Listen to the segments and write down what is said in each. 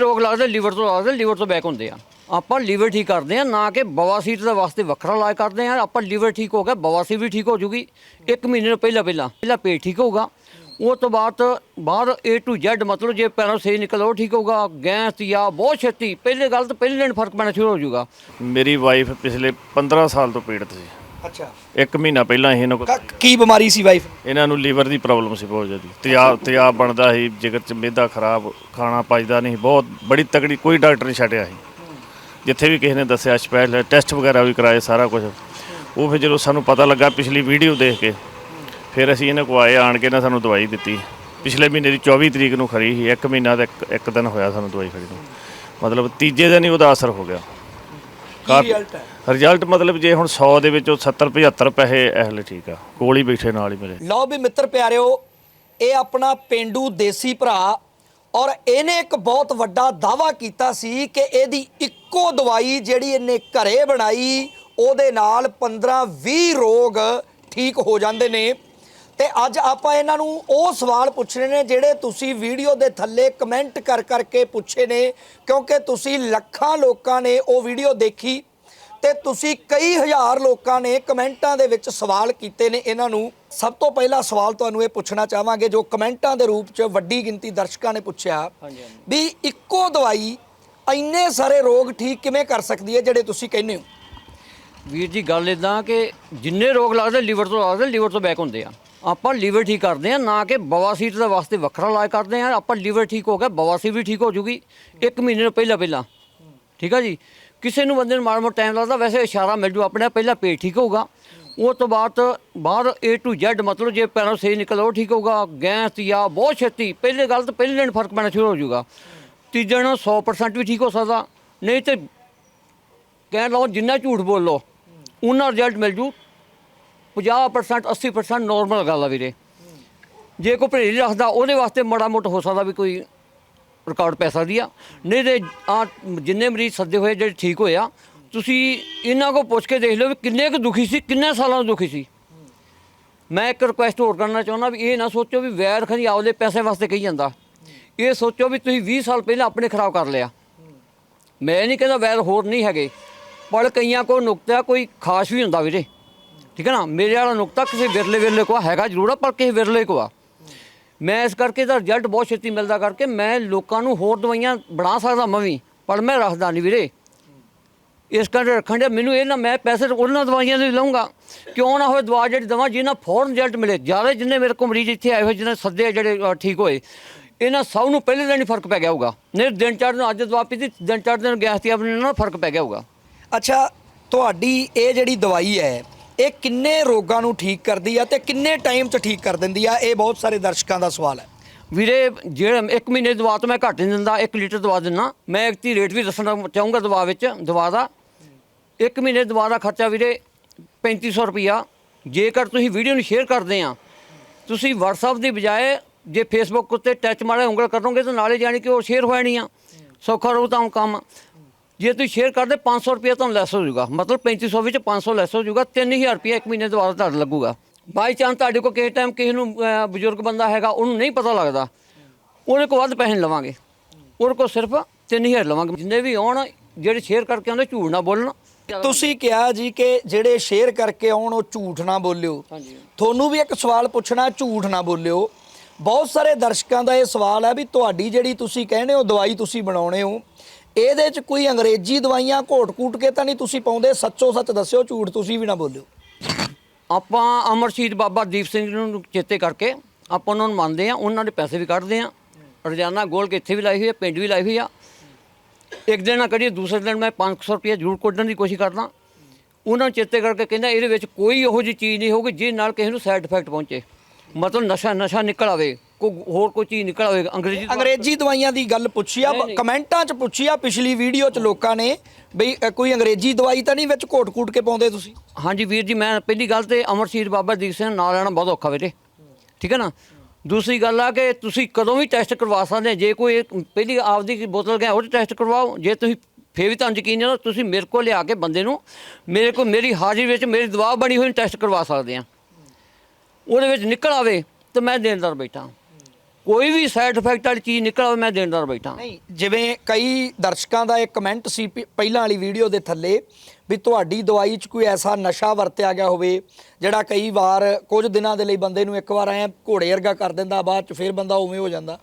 ਰੋਗ ਲੱਗਦੇ, ਲੀਵਰ ਤੋਂ ਲੱਗਦੇ, ਲੀਵਰ ਤੋਂ ਬੈਕ ਹੁੰਦੇ ਆ। ਆਪਾਂ ਲੀਵਰ ਠੀਕ ਕਰਦੇ ਆ, ਨਾ ਕਿ ਬਵਾਸੀਰ ਦਾ ਵਾਸਤੇ ਵੱਖਰਾ ਇਲਾਜ ਕਰਦੇ ਆ। ਆਪਾਂ ਲੀਵਰ ਠੀਕ ਹੋ ਗਿਆ ਬਵਾਸੀਰ ਵੀ ਠੀਕ ਹੋ ਜੂਗੀ। ਇੱਕ ਮਹੀਨੇ ਨੂੰ ਪਹਿਲਾਂ ਪਹਿਲਾਂ ਪਹਿਲਾਂ ਪੇਟ ਠੀਕ ਹੋਊਗਾ। ਉਹ ਤੋਂ ਬਾਅਦ ਬਾਅਦ A to Z, ਮਤਲਬ ਜੇ ਪੈਰੋਂ ਸਹੀ ਨਿਕਲ ਉਹ ਠੀਕ ਹੋਊਗਾ। ਗੈਸ ਜਾਂ ਬਹੁਤ ਛੇਤੀ, ਪਹਿਲੇ ਗੱਲ ਤਾਂ ਪਹਿਲੇ ਦਿਨ ਫ਼ਰਕ ਪੈਣਾ ਸ਼ੁਰੂ ਹੋ ਜੂਗਾ। ਮੇਰੀ ਵਾਈਫ ਪਿਛਲੇ 15 ਸਾਲ ਤੋਂ ਪੀੜਤ ਸੀ। ਅੱਛਾ। ਇੱਕ ਮਹੀਨਾ ਪਹਿਲਾਂ ਹੀ ਇਹਨਾਂ ਕੋਲ ਕ- ਕੀ ਬਿਮਾਰੀ ਸੀ ਵਾਈਫ ਇਹਨਾਂ ਨੂੰ ਲੀਵਰ ਦੀ ਪ੍ਰੋਬਲਮ ਸੀ ਬਹੁਤ ਜ਼ਿਆਦਾ। ਤਿਆਬ ਤਿਆਬ ਬਣਦਾ ਸੀ ਜਿਗਰ ਚ ਮਿਹਦਾ ਖਰਾਬ ਖਾਣਾ ਪਚਦਾ ਨਹੀਂ ਬਹੁਤ ਬੜੀ ਤਕੜੀ ਕੋਈ ਡਾਕਟਰ ਨਹੀਂ ਛੱਡਿਆ ਸੀ। ਜਿੱਥੇ ਵੀ ਕਿਸੇ ਨੇ ਦੱਸਿਆ ਸਪੈਸ਼ਲ ਟੈਸਟ ਵਗੈਰਾ ਵੀ ਕਰਾਏ ਸਾਰਾ ਕੁਝ ਉਹ ਫਿਰ ਜਦੋਂ ਸਾਨੂੰ ਪਤਾ ਲੱਗਾ ਪਿਛਲੀ ਵੀਡੀਓ ਦੇਖ ਕੇ ਫਿਰ ਅਸੀਂ ਇਹਨਾਂ ਕੋ ਆਏ ਆਣ ਕੇ ਨਾ ਸਾਨੂੰ ਦਵਾਈ ਦਿੱਤੀ। ਪਿਛਲੇ ਮਹੀਨੇ ਦੀ 24 ਤਰੀਕ ਨੂੰ ਖਰੀ ਸੀ ਇੱਕ ਮਹੀਨਾ ਤੇ ਇੱਕ- ਇੱਕ ਦਿਨ ਹੋਇਆ ਸਾਨੂੰ ਦਵਾਈ ਖੜੀ ਨੂੰ। ਮਤਲਬ ਤੀਜੇ ਦਿਨ ਹੀ ਉਹਦਾ ਅਸਰ ਹੋ ਗਿਆ। ਕੀ ਰਿਜ਼ਲਟ ਹੈ? ਰਿਜ਼ਲਟ ਮਤਲਬ ਜੇ ਹੁਣ 100 ਦੇ ਵਿੱਚੋਂ 70 75 ਪੈਸੇ ਇਹਲੇ ਠੀਕ ਆ। ਕੋਲ ਹੀ ਬੈਠੇ ਨਾਲ ਹੀ ਮੇਰੇ। ਲਓ ਵੀ ਮਿੱਤਰ ਪਿਆਰਿਓ, ਇਹ ਆਪਣਾ ਪਿੰਡੂ ਦੇਸੀ ਭਰਾ ਔਰ ਇਹਨੇ ਇੱਕ ਬਹੁਤ ਵੱਡਾ ਦਾਵਾ ਕੀਤਾ ਸੀ ਕਿ ਇਹਦੀ ਇੱਕੋ ਦਵਾਈ ਜਿਹੜੀ ਇਹਨੇ ਘਰੇ ਬਣਾਈ, ਉਹਦੇ ਨਾਲ 15 20 ਰੋਗ ਠੀਕ ਹੋ ਜਾਂਦੇ ਨੇ। ਤੇ ਅੱਜ ਆਪਾਂ ਇਹਨਾਂ ਨੂੰ ਉਹ ਸਵਾਲ ਪੁੱਛਣੇ ਨੇ ਜਿਹੜੇ ਤੁਸੀਂ ਵੀਡੀਓ ਦੇ ਥੱਲੇ ਕਮੈਂਟ ਕਰ ਕਰਕੇ ਪੁੱਛੇ ਨੇ, ਕਿਉਂਕਿ ਤੁਸੀਂ ਲੱਖਾਂ ਲੋਕਾਂ ਨੇ ਉਹ ਵੀਡੀਓ ਦੇਖੀ। ਤੇ ਤੁਸੀਂ ਕਈ ਹਜ਼ਾਰ ਲੋਕਾਂ ਨੇ ਕਮੈਂਟਾਂ ਦੇ ਵਿੱਚ ਸਵਾਲ ਕੀਤੇ ਨੇ। ਇਹਨਾਂ ਨੂੰ ਸਭ ਤੋਂ ਪਹਿਲਾ ਸਵਾਲ ਤੁਹਾਨੂੰ ਇਹ ਪੁੱਛਣਾ ਚਾਹਾਂਗੇ ਜੋ ਕਮੈਂਟਾਂ ਦੇ ਰੂਪ 'ਚ ਵੱਡੀ ਗਿਣਤੀ ਦਰਸ਼ਕਾਂ ਨੇ ਪੁੱਛਿਆ ਵੀ ਇੱਕੋ ਦਵਾਈ ਇੰਨੇ ਸਾਰੇ ਰੋਗ ਠੀਕ ਕਿਵੇਂ ਕਰ ਸਕਦੀ ਹੈ ਜਿਹੜੇ ਤੁਸੀਂ ਕਹਿੰਦੇ ਹੋ? ਵੀਰ ਜੀ ਗੱਲ ਇਦਾਂ ਕਿ ਜਿੰਨੇ ਰੋਗ ਲੱਗਦੇ ਲੀਵਰ ਤੋਂ ਲੱਗਦੇ ਲੀਵਰ ਤੋਂ ਬੈਕ ਹੁੰਦੇ ਆ। ਆਪਾਂ ਲੀਵਰ ਠੀਕ ਕਰਦੇ ਆ ਨਾ ਕਿ ਬਵਾਸੀਰ ਦਾ ਵਾਸਤੇ ਵੱਖਰਾ ਇਲਾਜ ਕਰਦੇ ਆ। ਆਪਾਂ ਲੀਵਰ ਠੀਕ ਹੋ ਗਿਆ ਬਵਾਸੀਰ ਵੀ ਠੀਕ ਹੋ ਜੂਗੀ ਇੱਕ ਮਹੀਨੇ ਤੋਂ ਪਹਿਲਾਂ ਪਹਿਲਾਂ ਠੀਕ ਆ ਜੀ? ਕਿਸੇ ਨੂੰ ਬੰਦੇ ਨੂੰ ਮਾੜਾ ਮੋਟਾ ਟਾਈਮ ਲੱਗਦਾ, ਵੈਸੇ ਇਸ਼ਾਰਾ ਮਿਲ ਜੂ, ਆਪਣੇ ਪਹਿਲਾਂ ਪੇਟ ਠੀਕ ਹੋਊਗਾ। ਉਹ ਤੋਂ ਬਾਅਦ ਬਾਹਰ A to Z ਮਤਲਬ ਜੇ ਪੈਰੋਂ ਸਹੀ ਨਿਕਲ ਉਹ ਠੀਕ ਹੋਊਗਾ, ਗੈਸ ਜਾਂ ਬਹੁਤ ਛੇਤੀ, ਪਹਿਲੇ ਗੱਲ ਤਾਂ ਪਹਿਲੇ ਦਿਨ ਫ਼ਰਕ ਪੈਣਾ ਸ਼ੁਰੂ ਹੋ ਜਾਊਗਾ। ਤੀਜੇ ਦਿਨ 100% ਵੀ ਠੀਕ ਹੋ ਸਕਦਾ, ਨਹੀਂ ਤੇ ਕਹਿ ਲਓ ਜਿੰਨਾ ਝੂਠ ਬੋਲੋ, ਉਹਨਾਂ ਰਿਜ਼ਲਟ ਮਿਲ ਜੂ। 50% 80% ਨਾਰਮਲ ਗੱਲ ਆ ਵੀਰੇ। ਜੇ ਕੋਈ ਪਰਹੇਜ਼ ਰੱਖਦਾ, ਉਹਦੇ ਵਾਸਤੇ ਮਾੜਾ ਮੋਟਾ ਹੋ ਸਕਦਾ ਵੀ ਕੋਈ ਰਿਕਾਰਡ ਪੈ ਸਕਦੀ ਆ। ਨਹੀਂ ਤੇ ਆ ਜਿੰਨੇ ਮਰੀਜ਼ ਸੱਦੇ ਹੋਏ ਜਿਹੜੇ ਠੀਕ ਹੋਏ ਆ, ਤੁਸੀਂ ਇਹਨਾਂ ਕੋ ਪੁੱਛ ਕੇ ਦੇਖ ਲਓ ਵੀ ਕਿੰਨੇ ਕੁ ਦੁਖੀ ਸੀ, ਕਿੰਨੇ ਸਾਲਾਂ ਤੋਂ ਦੁਖੀ ਸੀ। ਮੈਂ ਇੱਕ ਰਿਕੁਐਸਟ ਹੋਰ ਕਰਨਾ ਚਾਹੁੰਦਾ ਵੀ ਇਹ ਨਾ ਸੋਚੋ ਵੀ ਵੈਰ ਖਰੀ ਆਪਦੇ ਪੈਸੇ ਵਾਸਤੇ ਕਹੀ ਜਾਂਦਾ। ਇਹ ਸੋਚੋ ਵੀ ਤੁਸੀਂ 20 ਸਾਲ ਪਹਿਲਾਂ ਆਪਣੇ ਖਰਾਬ ਕਰ ਲਿਆ। ਮੈਂ ਨਹੀਂ ਕਹਿੰਦਾ ਵੈਰ ਹੋਰ ਨਹੀਂ ਹੈਗੇ, ਪਰ ਕਈਆਂ ਕੋ ਨੁਕਤਾ ਕੋਈ ਖਾਸ ਵੀ ਹੁੰਦਾ ਵੀਰੇ। ਠੀਕ ਹੈ ਨਾ? ਮੇਰੇ ਵਾਲਾ ਨੁਕਤਾ ਕਿਸੇ ਵਿਰਲੇ ਵਿਰਲੇ ਕੋ ਹੈਗਾ ਜ਼ਰੂਰ ਆ, ਪਰ ਕਿਸੇ ਵਿਰਲੇ ਕੋ ਆ। ਮੈਂ ਇਸ ਕਰਕੇ ਦਾ ਰਿਜ਼ਲਟ ਬਹੁਤ ਛੇਤੀ ਮਿਲਦਾ ਕਰਕੇ ਮੈਂ ਲੋਕਾਂ ਨੂੰ ਹੋਰ ਦਵਾਈਆਂ ਬਣਾ ਸਕਦਾ ਮੈਂ ਵੀ, ਪਰ ਮੈਂ ਰੱਖਦਾ ਨਹੀਂ ਵੀਰੇ। ਇਸ ਕਰਕੇ ਰੱਖਣ ਦੇ ਮੈਨੂੰ ਇਹ ਨਾ ਮੈਂ ਪੈਸੇ ਉਹਨਾਂ ਦਵਾਈਆਂ ਦੇ ਲਵਾਂਗਾ ਕਿਉਂ ਨਾ ਹੋਏ ਦਵਾ ਜਿਹੜੀ ਦਵਾਂ ਜਿਹਨਾਂ ਫੌਰਨ ਰਿਜ਼ਲਟ ਮਿਲੇ, ਜ਼ਿਆਦਾ ਜਿੰਨੇ ਮੇਰੇ ਕੋਲ ਮਰੀਜ਼ ਇੱਥੇ ਆਏ ਹੋਏ, ਜਿਹਨਾਂ ਸੱਦੇ ਆ ਜਿਹੜੇ ਠੀਕ ਹੋਏ, ਇਹਨਾਂ ਸਭ ਨੂੰ ਪਹਿਲੇ ਦਿਨ ਹੀ ਫ਼ਰਕ ਪੈ ਗਿਆ ਹੋਊਗਾ। ਨਹੀਂ, ਦਿਨ ਚਾਰ ਦਿਨ ਅੱਜ ਦਵਾ ਪੀਤੀ ਦਿਨ ਚਾਰ ਦਿਨ ਗੈਸ ਦੀ ਆਪਣੇ ਨਾਲ ਫ਼ਰਕ ਪੈ ਗਿਆ ਹੋਊਗਾ। ਅੱਛਾ, ਤੁਹਾਡੀ ਇਹ ਜਿਹੜੀ ਦਵਾਈ ਹੈ ਇਹ ਕਿੰਨੇ ਰੋਗਾਂ ਨੂੰ ਠੀਕ ਕਰਦੀ ਆ ਤੇ ਕਿੰਨੇ ਟਾਈਮ 'ਚ ਠੀਕ ਕਰ ਦਿੰਦੀ ਆ? ਇਹ ਬਹੁਤ ਸਾਰੇ ਦਰਸ਼ਕਾਂ ਦਾ ਸਵਾਲ ਹੈ। ਵੀਰੇ, ਜਿਹੜਾ ਇੱਕ ਮਹੀਨੇ ਦੀ ਦਵਾ ਤੋਂ ਮੈਂ ਘੱਟ ਨਹੀਂ ਦਿੰਦਾ 1 ਲੀਟਰ ਦਵਾ ਦਿੰਦਾ ਮੈਂ ਇੱਕ ਦੀ ਰੇਟ ਵੀ ਦੱਸਣਾ ਚਾਹੂੰਗਾ ਦਵਾ ਵਿੱਚ, ਦਵਾ ਦਾ। ਇੱਕ ਮਹੀਨੇ ਦੀ ਦਵਾ ਦਾ ਖਰਚਾ ਵੀਰੇ 3500 ਰੁਪਿਆ ਜੇਕਰ ਤੁਸੀਂ ਵੀਡੀਓ ਨੂੰ ਸ਼ੇਅਰ ਕਰਦੇ ਆ, ਤੁਸੀਂ WhatsApp ਦੀ ਬਜਾਏ ਜੇ ਫੇਸਬੁੱਕ ਉੱਤੇ ਟੱਚ ਮਾਰੇ ਉਂਗਲ ਕਰੋਗੇ ਤਾਂ ਨਾਲੇ ਜਾਣੀ ਕਿ ਉਹ ਸ਼ੇਅਰ ਹੋਇਆ ਨਹੀਂ ਆ। ਸੌਖਾ ਰਹੂ ਤਾਂ ਕੰਮ। ਜੇ ਤੁਸੀਂ ਸ਼ੇਅਰ ਕਰਦੇ 500 ਰੁਪਏ ਤੁਹਾਨੂੰ ਲੈਸ ਹੋ ਜਾਊਗਾ। ਮਤਲਬ 3500 ਵਿੱਚ 500 ਲੈਸ ਹੋ ਜਾਊਗਾ 3000 ਰੁਪਏ ਇੱਕ ਮਹੀਨੇ ਦਵਾ ਦਾ ਤੁਹਾਡਾ ਲੱਗੂਗਾ। ਬਾਈ ਚਾਂਸ ਤੁਹਾਡੇ ਕੋਲ ਕਿਸੇ ਟਾਈਮ ਕਿਸੇ ਨੂੰ ਅਹ, ਬਜ਼ੁਰਗ ਬੰਦਾ ਹੈਗਾ ਉਹਨੂੰ ਨਹੀਂ ਪਤਾ ਲੱਗਦਾ। ਉਹਦੇ ਕੋਲ ਵੱਧ ਪੈਸੇ ਨਹੀਂ ਲਵਾਂਗੇ। ਉਹਦੇ ਕੋਲ ਸਿਰਫ 3000 ਲਵਾਂਗੇ। ਜਿੰਨੇ ਵੀ ਆਉਣ ਜਿਹੜੇ ਸ਼ੇਅਰ ਕਰਕੇ ਆਉਂਦੇ ਝੂਠ ਨਾ ਬੋਲਣ। ਤੁਸੀਂ ਕਿਹਾ ਜੀ ਕਿ ਜਿਹੜੇ ਸ਼ੇਅਰ ਕਰਕੇ ਆਉਣ ਉਹ ਝੂਠ ਨਾ ਬੋਲਿਓ। ਹਾਂਜੀ। ਤੁਹਾਨੂੰ ਵੀ ਇੱਕ ਸਵਾਲ ਪੁੱਛਣਾ ਝੂਠ ਨਾ ਬੋਲਿਓ। ਬਹੁਤ ਸਾਰੇ ਦਰਸ਼ਕਾਂ ਦਾ ਇਹ ਸਵਾਲ ਹੈ ਵੀ ਤੁਹਾਡੀ ਜਿਹੜੀ ਤੁਸੀਂ ਕਹਿੰਦੇ ਹੋ ਦਵਾਈ ਤੁਸੀਂ ਬਣਾਉਣੇ ਹੋ ਇਹਦੇ 'ਚ ਕੋਈ ਅੰਗਰੇਜ਼ੀ ਦਵਾਈਆਂ ਘੋਟ-ਕੂਟ ਕੇ ਤਾਂ ਨਹੀਂ ਤੁਸੀਂ ਪਾਉਂਦੇ? ਸੱਚੋ ਸੱਚ ਦੱਸਿਓ, ਝੂਠ ਤੁਸੀਂ ਵੀ ਨਾ ਬੋਲਿਓ। ਆਪਾਂ ਅਮਰ ਬਾਬਾ ਦੀਪ ਸਿੰਘ ਨੂੰ ਚੇਤੇ ਕਰਕੇ ਆਪਾਂ ਉਹਨਾਂ ਨੂੰ ਮੰਨਦੇ ਆ ਉਹਨਾਂ ਦੇ ਪੈਸੇ ਵੀ ਕੱਢਦੇ ਆ ਰੋਜ਼ਾਨਾ ਗੋਲ ਕੇ ਇੱਥੇ ਵੀ ਲਾਈ ਹੋਈ ਆ ਪਿੰਡ ਵੀ ਲਾਈ ਹੋਈ ਆ। ਇੱਕ ਦਿਨ ਨਾ ਕਰੀਏ, ਦੂਸਰੇ ਦਿਨ ਮੈਂ 500 ਰੁਪਏ ਜ਼ਰੂਰ ਕੱਢਣ ਦੀ ਕੋਸ਼ਿਸ਼ ਕਰਦਾ। ਉਹਨਾਂ ਨੂੰ ਚੇਤੇ ਕਰਕੇ ਕਹਿੰਦਾ, ਇਹਦੇ ਵਿੱਚ ਕੋਈ ਇਹੋ ਜਿਹੀ ਚੀਜ਼ ਨਹੀਂ ਹੋਊਗੀ, ਜਿਹਦੇ ਨਾਲ ਕਿਸੇ ਨੂੰ ਸਾਈਡ ਇਫੈਕਟ ਪਹੁੰਚੇ। ਮਤਲਬ ਨਸ਼ਾ ਨਸ਼ਾ ਨਿਕਲ ਆਵੇ। ਕੋਈ ਹੋਰ ਕੋਈ ਚੀਜ਼ ਨਿਕਲ ਆਵੇ ਅੰਗਰੇਜ਼ੀ ਅੰਗਰੇਜ਼ੀ ਦਵਾਈਆਂ ਦੀ ਗੱਲ ਪੁੱਛੀ ਆ ਨਹੀਂ, ਨਹੀਂ। ਕਮੈਂਟਾਂ 'ਚ ਪੁੱਛੀ ਆ ਪਿਛਲੀ ਵੀਡੀਓ 'ਚ ਲੋਕਾਂ ਨੇ ਬਈ ਅ, ਕੋਈ ਅੰਗਰੇਜ਼ੀ ਦਵਾਈ ਤਾਂ ਨਹੀਂ ਵਿੱਚ ਘੋਟ-ਕੂਟ ਕੇ ਪਾਉਂਦੇ ਤੁਸੀਂ ਹਾਂਜੀ ਵੀਰ ਜੀ ਮੈਂ ਪਹਿਲੀ ਗੱਲ ਤੇ ਅਮਰ ਸ਼ਹੀਦ ਬਾਬਾ ਦੀਪ ਸਿੰਘ ਨਾਲ ਲੈਣਾ ਬਹੁਤ ਔਖਾ ਵੀਰੇ ਠੀਕ ਹੈ ਨਾ ਦੂਸਰੀ ਗੱਲ ਆ ਕਿ ਤੁਸੀਂ ਕਦੋਂ ਵੀ ਟੈਸਟ ਕਰਵਾ ਸਕਦੇ ਆ। ਜੇ ਕੋਈ ਇੱਕ ਪਹਿਲੀ ਆਪਦੀ ਬੋਤਲ ਗਿਆ ਉਹ ਟੈਸਟ ਕਰਵਾਓ ਜੇ ਤੁਸੀਂ ਫੇਰ ਵੀ ਤੁਹਾਨੂੰ ਯਕੀਨ ਨਹੀਂ ਤੁਸੀਂ ਮੇਰੇ ਕੋਲ ਲਿਆ ਕੇ ਬੰਦੇ ਨੂੰ ਮੇਰੇ ਕੋਲ ਮੇਰੀ ਹਾਜ਼ਰੀ ਵਿੱਚ ਮੇਰੀ ਦਵਾ ਬਣੀ ਹੋਈ ਟੈਸਟ ਕਰਵਾ ਸਕਦੇ ਆ ਉਹਦੇ ਵਿੱਚ ਨਿਕਲ ਆਵੇ ਤਾਂ ਮੈਂ ਦੇਣਦਾਰ ਬੈਠਾ ਕੋਈ ਵੀ ਸਾਈਡ ਇਫੈਕਟ ਵਾਲੀ ਚੀਜ਼ ਨਿਕਲ ਆਵੇ ਮੈਂ ਦੇਣਦਾਰ ਬੈਠਾ। ਨਹੀਂ ਜਿਵੇਂ ਕਈ ਦਰਸ਼ਕਾਂ ਦਾ ਇੱਕ ਕਮੈਂਟ ਸੀ ਪ- ਪਹਿਲਾਂ ਵਾਲੀ ਵੀਡੀਓ ਦੇ ਥੱਲੇ ਵੀ ਤੁਹਾਡੀ ਦਵਾਈ 'ਚ ਕੋਈ ਐਸਾ ਨਸ਼ਾ ਵਰਤਿਆ ਗਿਆ ਹੋਵੇ ਜਿਹੜਾ ਕਈ ਵਾਰ ਕੁਝ ਦਿਨਾਂ ਦੇ ਲਈ ਬੰਦੇ ਨੂੰ ਇੱਕ ਵਾਰ ਐ ਘੋੜੇ ਵਰਗਾ ਕਰ ਦਿੰਦਾ ਬਾਅਦ 'ਚ ਫਿਰ ਬੰਦਾ ਉਵੇਂ ਹੋ ਜਾਂਦਾ।